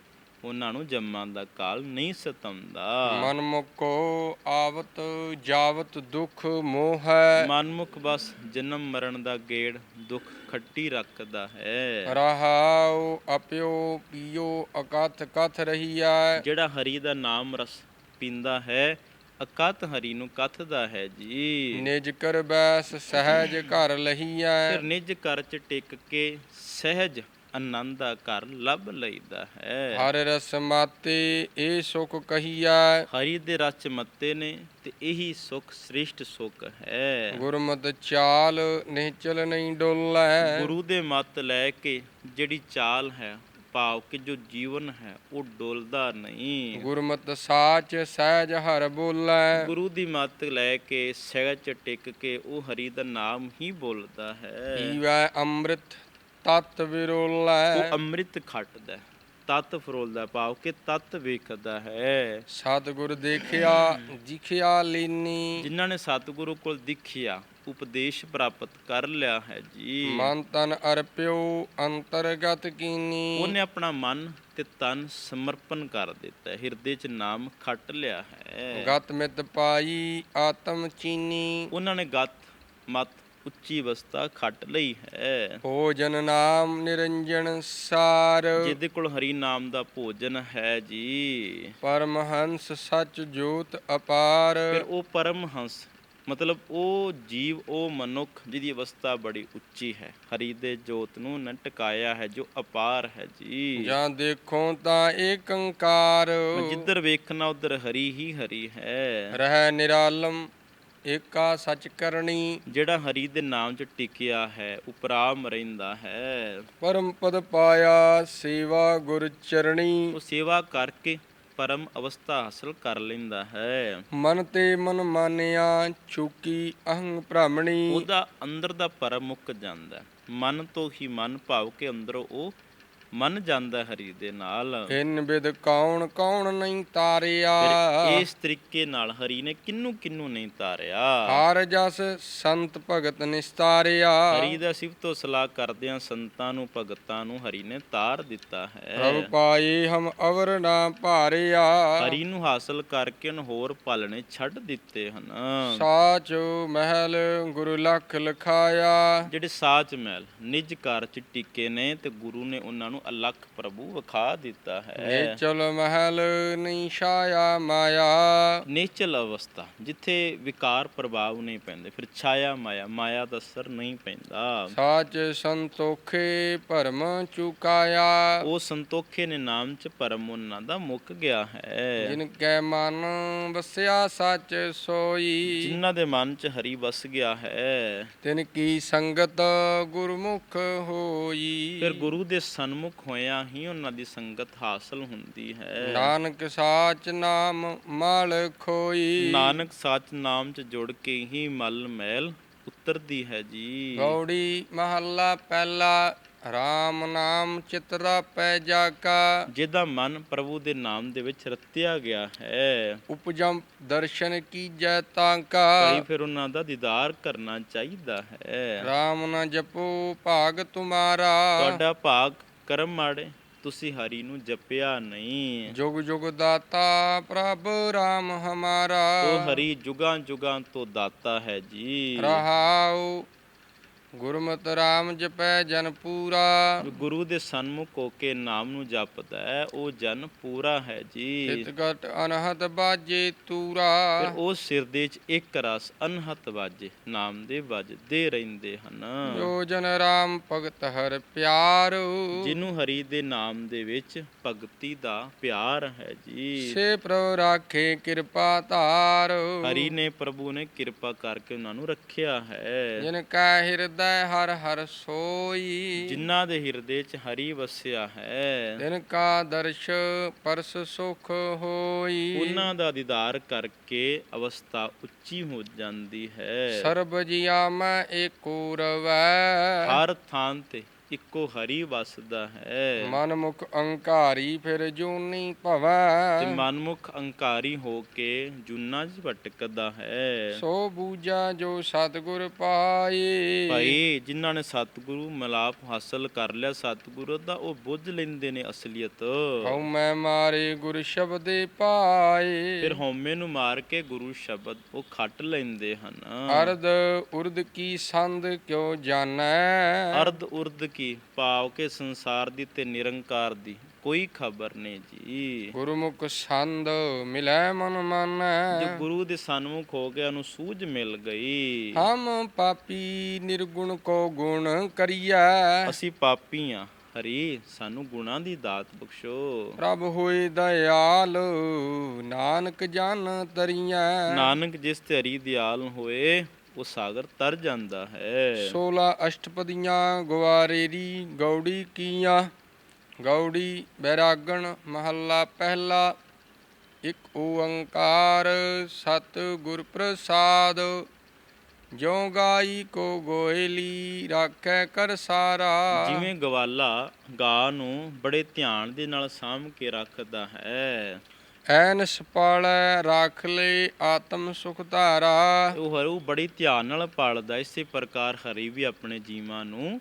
ਉਹਨਾਂ ਨੂੰ ਜੰਮਾਂ ਦਾ ਕਾਲ ਨਹੀਂ ਸਤਾਉਂਦਾ। ਮਨ ਮੁਕੋ ਆਵਤ ਜਾਵਤ ਦੁਖ ਮੋਹ ਹੈ। ਮਨਮੁਖ ਬਸ ਜਨਮ ਮਰਨ ਦਾ ਗੇੜ ਦੁੱਖ ਖੱਟੀ ਰੱਖਦਾ ਹੈ। ਰਹਾਉ ਅਪਿਓ ਪੀਓ ਅਕਥ ਕਥ ਰਹੀਐ। ਜਿਹੜਾ ਹਰੀ ਦਾ ਨਾਮ ਰਸ ਪੀਂਦਾ ਹੈ ਅਕਤ ਹਰੀ ਨੂੰ ਕਥਦਾ ਹੈ ਜੀ। ਨਿਜ ਕਰ ਬੈਸ ਸਹਿਜ ਘਰ ਫਿਰ ਲਹੀਐ ਨਿਜ ਘਰ ਚ ਟਿਕ ਕੇ ਸਹਿਜ ਆਨੰਦ ਦਾ ਘਰ ਲੱਭ ਲਈਦਾ ਹੈ। ਹਰ ਰਸ ਮਾਤੇ ਇਹ ਸੁਖ ਕਹੀਆ ਹਰੀ ਦੇ ਰਸ ਚ ਮੱਤੇ ਨੇ ਤੇ ਇਹੀ ਸੁਖ ਸ੍ਰੇਸ਼ਟ ਸੁਖ ਹੈ। ਗੁਰਮਤਿ ਚਾਲ ਨਿਹਚਲ ਨਹੀਂ ਡੋਲੈ। ਗੁਰੂ ਦੇ ਮੱਤ ਲੈ ਕੇ ਜਿਹੜੀ ਚਾਲ ਹੈ ਭਾਵ ਕਿ ਜੋ ਜੀਵਨ ਹੈ ਉਹ ਡੋਲਦਾ ਨਹੀਂ। ਗੁਰਮਤਿ ਸਾਚ ਸਹਿਜ ਹਰ ਬੋਲੈ। ਗੁਰੂ ਦੀ ਮੱਤ ਲੈ ਕੇ ਸਹਿਜ ਟਿਕ ਕੇ ਉਹ ਹਰੀ ਦਾ ਨਾਮ ਹੀ ਬੋਲਦਾ ਹੈ। ਪੀਵੈ ਅੰਮ੍ਰਿਤ ਤਤ ਉਹ ਵਿਰੋਲੈ ਅੰਮ੍ਰਿਤ ਖੱਟਦਾ ਤਤ ਫਰੋਲਦਾ ਭਾਵ ਕਿ ਤਤ ਵੇਖਦਾ ਹੈ। ਸਤਿਗੁਰ ਦੇਖਿਆ ਜਿਖਿਆ ਲੀਨੀ। ਜਿਨ੍ਹਾਂ ਨੇ ਸਤਿਗੁਰੂ ਕੋਲ ਦਿਖਿਆ ਉਪਦੇਸ਼ ਪ੍ਰਾਪਤ ਕਰ ਲਿਆ ਹੈ ਜੀ। ਮਨ ਤਨ ਅਰਪਿਓ ਅੰਤਰਗਤ ਕੀਨੀ। ਉਹਨੇ ਆਪਣਾ ਮਨ ਤੇ ਤਨ ਸਮਰਪਣ ਕਰ ਦਿੱਤਾ ਹੈ, ਹਿਰਦੇ 'ਚ ਨਾਮ ਖੱਟ ਲਿਆ ਹੈ। ਗਤ ਮਿਤ ਪਾਈ ਆਤਮ ਚੀਨੀ। ਉਹਨਾਂ ਨੇ ਗਤ ਮਤ ਉੱਚੀ ਅਵਸਥਾ ਖੱਟ ਲਈ ਹੈ। ਭੋਜਨ ਨਾਮ ਨਿਰੰਜਨ ਸਾਰ। ਜਿਹਦੇ ਕੋਲ ਹਰੀ ਨਾਮ ਦਾ ਭੋਜਨ ਹੈ ਜੀ। ਪਰਮਹੰਸ ਸਚ ਜੋਤ ਅਪਾਰ। ਫਿਰ ਉਹ ਪਰਮਹੰਸ ਮਤਲਬ ਉਹ ਜੀਵ ਉਹ ਮਨੁੱਖ ਜਿਹਦੀ ਅਵਸਥਾ ਬੜੀ ਉੱਚੀ ਹੈ। ਹਰੀ ਦੇ ਜੋਤ ਨੂੰ ਨ ਟਿਕਾਇਆ ਹੈ ਜੋ ਅਪਾਰ ਹੈ ਜੀ। ਜਾਂ ਦੇਖੋ ਤਾਂ ਏਕ ਅੰਕਾਰ ਜਿੱਧਰ ਵੇਖਣਾ ਉਧਰ ਹਰੀ ਹੀ ਹਰੀ ਹੈ। ਰਹਿ ਨਿਰਾਲਮ ਏਕਾ ਸਚ ਕਰਨੀ ਜਿਹੜਾ ਹਰੀ ਦੇ ਨਾਮ 'ਚ ਟਿਕਿਆ ਹੈ ਉਪਰਾਮ ਰਹਿੰਦਾ ਹੈ। ਪਰਮ ਪਦ ਪਾਇਆ ਸੇਵਾ ਗੁਰ ਚਰਣੀ। ਉਹ ਸੇਵਾ ਕਰਕੇ ਪਰਮ ਅਵਸਥਾ ਹਾਸਲ ਕਰ ਲੈਂਦਾ ਹੈ। ਮਨ ਤੇ ਮਨ ਮਾਨਿਆ ਚੁਕੀ ਅਹੰ ਭ੍ਰਮਣੀ। ਉਹਦਾ ਅੰਦਰ ਦਾ ਪਰਮ ਮੁੱਕ ਜਾਂਦਾ ਹੈ। ਮਨ ਤੋਂ ਹੀ ਮਨ ਭਾਵ ਕੇ ਅੰਦਰੋਂ ਉਹ ਮਨ ਜਾਂਦਾ ਹਰੀ ਦੇ ਨਾਲ। ਇਨ ਬਿਦ ਕੌਣ ਕੌਣ ਨਹੀਂ ਤਾਰਿਆ। ਫਿਰ ਇਸ ਤਰੀਕੇ ਨਾਲ ਹਰੀ ਨੇ ਕਿੰਨੂੰ ਕਿੰਨੂੰ ਨਹੀਂ ਤਾਰਿਆ। ਹਾਰ ਜਸ ਸੰਤ ਭਗਤ ਨਿਸਤਾਰਿਆ। ਹਰੀ ਦਾ ਸਿਫਤੋ ਸਲਾਹ ਕਰਦਿਆਂ ਸੰਤਾਂ ਨੂੰ ਭਗਤਾਂ ਨੂੰ ਹਰੀ ਨੇ ਤਾਰ ਦਿੱਤਾ ਪ੍ਰਭ ਹੈ ਪਾਏ ਹਮ ਅਵਰ ਨਾ ਭਾਰਿਆ। ਹਰੀ ਨੂੰ ਹਾਸਲ ਕਰਕੇ ਉਹਨੂੰ ਹੋਰ ਪਾਲਣੇ ਛੱਡ ਦਿੱਤੇ ਹਨ। ਸਾਚ ਮਹਿਲ ਗੁਰੂ ਲਖ ਲਖਾਇਆ। ਜਿਹੜੇ ਸਾਚ ਮਹਿਲ ਨਿਜ ਘਰ ਚ ਟਿੱਕੇ ਨੇ ਤੇ ਗੁਰੂ ਨੇ ਉਹਨਾਂ ਨੂੰ ਅਲੱਖ ਪ੍ਰਭੂ ਵਿਖਾ ਦਿੱਤਾ ਹੈ। ਨੇਚਲ ਮਹਿਲ ਨਹੀਂ ਛਾਇਆ ਮਾਇਆ। ਨੇਚਲ ਅਵਸਥਾ ਜਿੱਥੇ ਵਿਕਾਰ ਪ੍ਰਭਾਵ ਨਹੀਂ ਪੈਂਦੇ ਫਿਰ ਛਾਇਆ ਮਾਇਆ ਮਾਇਆ ਦਾ ਅਸਰ ਨਹੀਂ ਪੈਂਦਾ। ਸਾਚ ਸੰਤੋਖੇ ਭਰਮ ਚੁਕਾਇਆ। ਉਹ ਸੰਤੋਖੇ ਨੇ ਨਾਮ ਚ ਪਰਮ ਉਹਨਾਂ ਦਾ ਮੁੱਕ ਗਿਆ ਹੈ। ਜਿਨ ਕੈ ਮਨ ਵਸਿਆ ਸੱਚ ਸੋਈ। ਜਿਨ੍ਹਾਂ ਦੇ ਮਨ ਚ ਹਰੀ ਵਸ ਗਿਆ ਹੈ। ਤਿਨ ਕੀ ਸੰਗਤ ਗੁਰਮੁਖ ਹੋਈ। ਫਿਰ ਗੁਰੂ ਦੇ ਸਨਮੁਖ ਹੋਇਆਂ ਹੀ ਉਹਨਾਂ ਦੀ ਸੰਗਤ ਹਾਸਲ ਹੁੰਦੀ ਹੈ। ਨਾਨਕ ਸਾਚ ਨਾਮ ਮਲ ਖੋਈ। ਨਾਨਕ ਸੱਚ ਨਾਮ ਚ ਜੁੜ ਕੇ ਹੀ ਮਲ ਮੈਲ ਉਤਰਦੀ ਹੈ ਜੀ। ਗੌੜੀ ਮਹੱਲਾ ਪਹਿਲਾ RAM ਨਾਮ ਚਿਤਰਾ ਪੈ ਜਾਕਾ। ਜਿਹਦਾ ਮਨ ਪ੍ਰਭੂ ਦੇ ਨਾਮ ਦੇ ਵਿੱਚ ਰਤਿਆ ਗਿਆ ਹੈ। ਉਪਜਮ ਦਰਸ਼ਨ ਕੀਜੈ ਤਾਂਕਾ। ਕਈ ਫਿਰ ਉਹਨਾਂ ਦਾ ਦੀਦਾਰ ਕਰਨਾ ਚਾਹੀਦਾ ਹੈ। RAM ਨ ਜਪੋ ਭਾਗ ਤੁਮਾਰਾ। ਤੁਹਾਡਾ ਭਾਗ ਕਰਮ ਮਾੜੇ ਤੁਸੀਂ ਹਰੀ ਨੂੰ ਜਪਿਆ ਨਹੀਂ। ਜੁਗ ਜੁਗ ਦਾਤਾ ਪ੍ਰਭ RAM ਹਮਾਰਾ। ਉਹ ਹਰੀ ਜੁਗਾਂ ਜੁਗਾਂ ਤੋਂ ਦਾਤਾ ਹੈ ਜੀ। ਰਹਾਉ ਗੁਰਮਤਿ RAM ਜਪੈ ਜਨ ਪੂਰਾ। ਗੁਰੂ ਦੇ ਸਨਮੁਖ ਹੋ ਕੇ ਨਾਮ ਨੂੰ ਜਪਦਾ ਹੈ ਉਹ ਜਨ ਪੂਰਾ ਹੈ ਜੀ। ਹਿਤ ਗਟ ਅਨਹਤ ਬਾਜੇ ਫਿਰ ਤੂਰਾ ਉਹ ਸਿਰ ਦੇ ਚ ਇੱਕ ਰਸ ਅਨਹਤ ਵਾਜੇ ਨਾਮ ਦੇ ਵੱਜਦੇ ਰਹਿੰਦੇ ਹਨ। ਜੋ ਜਨ RAM ਭਗਤ ਹਰ ਪਿਆਰ। ਜਿਹਨੂੰ ਹਰੀ ਦੇ ਨਾਮ ਦੇ ਵਿੱਚ ਭਗਤੀ ਦਾ ਪਿਆਰ ਹੈ ਜੀ। ਸੇ ਪ੍ਰਭ ਰਾਖੇ ਕਿਰਪਾ ਧਾਰ। ਹਰੀ ਨੇ ਪ੍ਰਭੂ ਨੇ ਕਿਰਪਾ ਕਰਕੇ ਉਹਨਾਂ ਨੂੰ ਰੱਖਿਆ ਹੈ। ਜਿਨ ਕੈ ਹਿਰਦੈ ਹਰ ਹਰ ਸੋਈ। ਜਿਨ੍ਹਾਂ ਦੇ ਹਿਰਦੇ 'ਚ ਹਰੀ ਵਸਿਆ ਹੈ ਦਿਨ ਕਾ ਦਰਸ਼ ਪਰਸ ਸੁਖ ਹੋਈ। ਉਹਨਾਂ ਦਾ ਦੀਦਾਰ ਕਰਕੇ ਅਵਸਥਾ ਉੱਚੀ ਹੋ ਜਾਂਦੀ ਹੈ। ਸਰਬ ਜੀਆ ਮੈਂ ਏਕੋ ਰਵੈ ਹਰ ਥਾਂ ਤੇ ਇੱਕੋ ਹਰੀ ਵਸਦਾ ਹੈ। ਮਨ ਮੁਖ ਅੰਕਾਰੀ ਫਿਰ ਜੂਨੀ ਤੇ ਭਵੈ ਮਨਮੁਖ ਅੰਕਾਰੀ ਹੋ ਕੇ ਜੁਨਾ 'ਚ ਭਟਕਦਾ ਹੈ। ਸੋ ਬੂਜਾ ਜੋ ਸਤਿਗੁਰ ਪਾਏ। ਭਾਈ ਜਿਨ੍ਹਾਂ ਨੇ ਸਤਿਗੁਰੂ ਮਿਲਾਪ ਹਾਸਲ ਕਰ ਲਿਆ ਸਤਿਗੁਰੂ ਦਾ ਉਹ ਬੁੱਝ ਲੈਂਦੇ ਨੇ ਅਸਲੀਅਤ। ਹਉ ਮੈਂ ਮਾਰੇ ਗੁਰ ਸ਼ਬਦੇ ਪਾਏ। ਫਿਰ ਹਉਮੈ ਨੂੰ ਮਾਰ ਕੇ ਗੁਰੂ ਸ਼ਬਦ ਉਹ ਖੱਟ ਲੈਂਦੇ ਹਨ। ਅਰਧ ਉਰਦ ਕੀ ਸੰਦ ਕਿਉ ਜਾਣੈ? ਅਰਧ ਉਰਧ ਕੀ ਭਾਵ ਕੇ ਸੰਸਾਰ ਦੀ ਤੇ ਨਿਰੰਕਾਰ ਦੀ ਕੋਈ ਖਬਰ ਨਹੀਂ ਜੀ। ਗੁਰਮੁਖ ਸੰਦ ਮਿਲੈ ਮਨ ਮਾਨੈ। ਜੋ ਗੁਰੂ ਦੇ ਸਨਮੁਖ ਹੋ ਗਿਆ ਨੂੰ ਸੂਝ ਮਿਲ ਗਈ। ਹਮ ਪਾਪੀ ਨਿਰਗੁਣ ਕੋ ਗੁਣ ਕਰੀਐ। ਅਸੀਂ ਪਾਪੀ ਆ ਹਰੀ ਸਾਨੂੰ ਗੁਣਾਂ ਦੀ ਦਾਤ ਬਖਸ਼ੋ। ਪ੍ਰਭ ਹੋਏ ਦਇਆਲ ਨਾਨਕ ਜਨ ਤਰੀਐ। ਨਾਨਕ ਜਿਸ ਤੇ ਹਰੀ ਦਿਆਲ ਹੋਏ ਉਹ ਸਾਗਰ ਤਰ ਜਾਂਦਾ ਹੈ। 16 ਅਸ਼ਟਪਦੀਆਂ ਗਵਾਰੇਰੀ ਗੌੜੀ ਕੀਆਂ ਗੌੜੀ ਬੈਰਾਗਣ ਮਹੱਲਾ ਪਹਿਲਾ ਇੱਕ ਓੰਕਾਰ ਸਤ ਗੁਰ ਪ੍ਰਸਾਦ ਜਿਉ ਗਾਈ ਕੋ ਗੋਇਲੀ ਰਾਖੈ ਕਰ ਸਾਰਾ। ਜਿਵੇਂ ਗਵਾਲਾ ਗਾਂ ਨੂੰ ਬੜੇ ਧਿਆਨ ਦੇ ਨਾਲ ਸਾਂਭ ਕੇ ਰੱਖਦਾ ਹੈ। ਐਨ ਸਪਾਲੈ ਰਾਖ ਲੈ ਆਤਮ ਸੁਖ ਧਾਰਾ। ਉਹ ਹਰੂ ਬੜੀ ਧਿਆਨ ਨਾਲ ਪਾਲਦਾ ਇਸੇ ਪ੍ਰਕਾਰ ਹਰੀ ਵੀ ਆਪਣੇ ਜੀਵਾਂ ਨੂੰ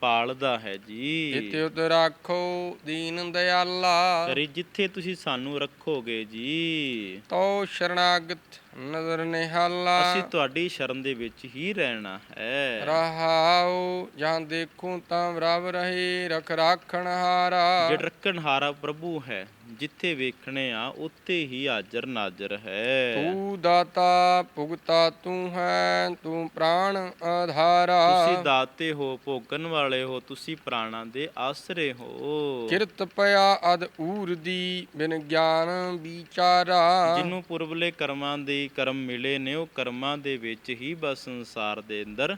ਪਾਲਦਾ ਹੈ ਜੀ। ਇਤਿ ਉਤ ਰਾਖੋ ਦੀਨ ਦਿਆਲਾ। ਹਰੀ ਜਿੱਥੇ ਤੁਸੀਂ ਸਾਨੂੰ ਰੱਖੋਗੇ ਜੀ। ਤੋ ਸ਼ਰਣਾਗਤ ਨਜ਼ਰ ਨਿਹਾਲਾ। ਅਸੀਂ ਤੁਹਾਡੀ ਸ਼ਰਨ ਦੇ ਵਿੱਚ ਹੀ ਰਹਿਣਾ ਹੈ। ਰਹਾਉ ਜਾਂ ਦੇਖੂੰ ਤਾਂ ਰਵ ਰਹੇ ਰਖ ਰਾਖਣ ਹਾਰਾ। ਜਿਹੜਾ ਰੱਖਣਹਾਰਾ ਪ੍ਰਭੂ ਹੈ ਜਿੱਥੇ ਵੇਖਣੇ ਆ ਉੱਥੇ ਹੀ ਹਾਜ਼ਰ ਨਾਜ਼ਰ ਹੈ। ਤੂੰ ਦਾਤਾ ਭੁਗਤਾ ਤੂੰ ਹੈ ਤੂੰ ਪ੍ਰਾਣ ਆਧਾਰਾ। ਤੁਸੀਂ ਦਾਤੇ ਹੋ ਭੋਗਣ ਵਾਲੇ ਹੋ ਤੁਸੀਂ ਪ੍ਰਾਣਾਂ ਦੇ ਆਸਰੇ ਹੋ। ਕਿਰਤ ਪਿਆ ਅਦ ਊਰ ਦੀ ਬਿਨ ਗਿਆਨ ਵਿਚਾਰਾ। ਜਿਹਨੂੰ ਪੁਰਬਲੇ ਕਰਮਾਂ ਦੇ ਕਰਮ ਮਿਲੇ ਨੇ ਉਹ ਕਰਮਾਂ ਦੇ ਵਿੱਚ ਹੀ ਬਸ ਸੰਸਾਰ ਦੇ ਅੰਦਰ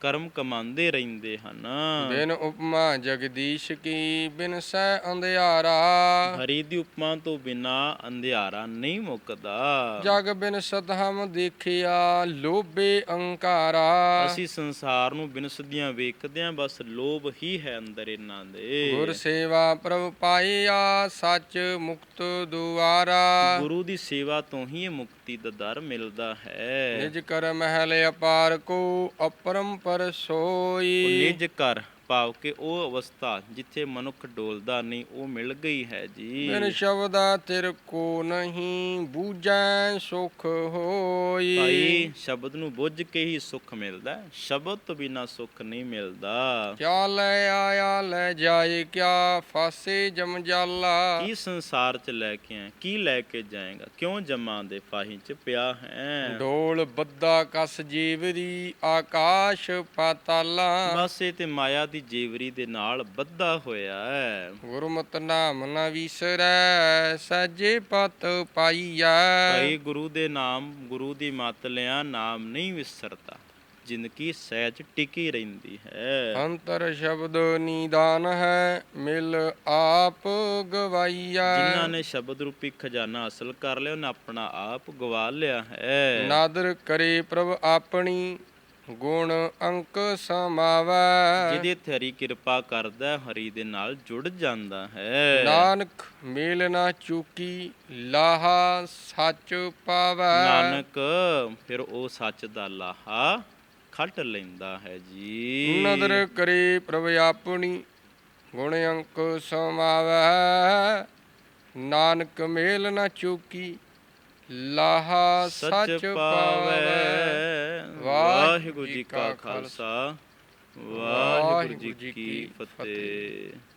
ਕਰਮ ਕਮਾਉਂਦੇ ਰਹਿੰਦੇ ਹਨ। ਬਿਨ ਉਪਮਾ ਜਗਦੀਸ਼ ਕੀ ਬਿਨ ਸੈ ਅੰਧਿਆਰਾ। ਹਰੀ ਦੀ ਉਪਮਾ ਤੋਂ ਬਿਨਾ ਅੰਧਿਆਰਾ ਨਹੀਂ ਮੁੱਕਦਾ। ਜਗ ਬਿਨ ਸਤਹਮ ਦੇਖਿਆ ਲੋਭੇ ਅੰਕਾਰਾ। ਅਸੀਂ ਸੰਸਾਰ ਨੂੰ ਬਿਨਸਦੀਆਂ ਵੇਖਦੇ ਆਂ ਬਸ ਲੋਭ ਹੀ ਹੈ ਅੰਦਰ ਇਹਨਾਂ ਦੇ। ਗੁਰ ਸੇਵਾ ਪ੍ਰਭ ਪਾਈਆ ਸੱਚ ਮੁਕਤ ਦੁਆਰਾ। ਗੁਰੂ ਦੀ ਸੇਵਾ ਤੋਂ ਹੀ ਇਹ ਮੁਕਤੀ ਦਾ ਦਰ ਮਿਲਦਾ ਹੈ। ਨਿਜ ਕਰ ਮਹਿਲ ਅਪਾਰ ਕੋ ਅਪਰੰਪਰ ਸੋਈ। ਨਿਜ ਕਰ ਭਾਵ ਕਿ ਉਹ ਅਵਸਥਾ ਜਿੱਥੇ ਮਨੁੱਖ ਡੋਲਦਾ ਨਹੀਂ ਉਹ ਮਿਲ ਗਈ ਹੈ ਜੀ। ਬਿਨ ਸ਼ਬਦਾ ਤਿਰ ਕੋ ਨਹੀਂ ਬੂਝੈ ਸੁਖ ਹੋਈ। ਭਾਈ ਸ਼ਬਦ ਨੂੰ ਬੁੱਝ ਕੇ ਹੀ ਸੁੱਖ ਮਿਲਦਾ ਹੈ। ਸ਼ਬਦ ਤੋਂ ਬਿਨਾ ਸੁੱਖ ਨਹੀਂ ਮਿਲਦਾ। ਕਿਆ ਲੈ ਆਇਆ ਲੈ ਜਾਏ ਕਿਆ ਫਾਸੇ ਜਮਜਾਲਾ ਕੀ ਸੰਸਾਰ ਚ ਲੈ ਕੇ ਆਇਆ ਕੀ ਲੈ ਕੇ ਜਾਏਗਾ? ਕਿਉਂ ਜਮਾਂ ਦੇ ਫਾਹੀ ਚ ਪਿਆ ਹੈ? ਡੋਲ ਬੱਦਾ ਕਸ ਜੀਵਰੀ ਆਕਾਸ਼ ਪਾਤਾਲਾ। ਬਸ ਇਹ ਤੇ ਮਾਇਆ ਦੀ ਜੀਵਰੀ ਦੇ ਨਾਲ ਬੱਧਾ ਹੋਇਆ ਹੈ। ਗੁਰਮਤਿ ਨਾਮ ਨ ਵਿਸਰੈ ਸਜੇ ਪਤ ਪਾਈਐ। ਭਾਈ ਗੁਰੂ ਦੇ ਨਾਮ ਗੁਰੂ ਦੀ ਮੱਤ ਲਿਆ ਨਾਮ ਨਹੀਂ ਵਿਸਰਦਾ ਜ਼ਿੰਦਗੀ ਸਹਿਜ ਟਿਕੀ ਰਹਿੰਦੀ ਹੈ। ਅੰਤਰ ਸ਼ਬਦ ਨੀਦਾਨ ਹੈ ਮਿਲ ਆਪ ਗਵਾਈਐ। ਜਿਨ੍ਹਾਂ ਨੇ ਸ਼ਬਦ ਰੂਪੀ ਖਜ਼ਾਨਾ ਹਾਸਲ ਕਰ ਲਿਆ ਉਹਨਾਂ ਆਪਣਾ ਆਪ ਗਵਾ ਲਿਆ ਹੈ। ਨਾਦਰ ਕਰੇ ਪ੍ਰਭ ਆਪਣੀ ਗੁਣ ਅੰਕ ਸਮਾਵੈ। ਜਿਹਦੇ ਤੇ ਹਰੀ ਕਿਰਪਾ ਕਰਦਾ ਹਰੀ ਦੇ ਨਾਲ ਜੁੜ ਜਾਂਦਾ ਹੈ। ਨਾਨਕ ਮੇਲ ਨਾ ਚੁਕੀ ਲਾਹਾ ਸੱਚ ਪਾਵੈ। ਨਾਨਕ ਫਿਰ ਉਹ ਸੱਚ ਦਾ ਲਾਹਾ ਖੱਟ ਲੈਂਦਾ ਹੈ ਜੀ। ਨਦਰ ਕਰੇ ਪ੍ਰਭ ਆਪਣੀ ਗੁਣ ਅੰਕ ਸਮਾਵੈ। ਨਾਨਕ ਮੇਲ ਨਾ ਚੁਕੀ ਲਾਹਾ ਸੱਚ ਪਾਵੈ। ਵਾਹਿਗੁਰੂ ਜੀ ਕਾ ਖਾਲਸਾ। ਵਾਹਿਗੁਰੂ ਜੀ ਕੀ ਫਤਿਹ।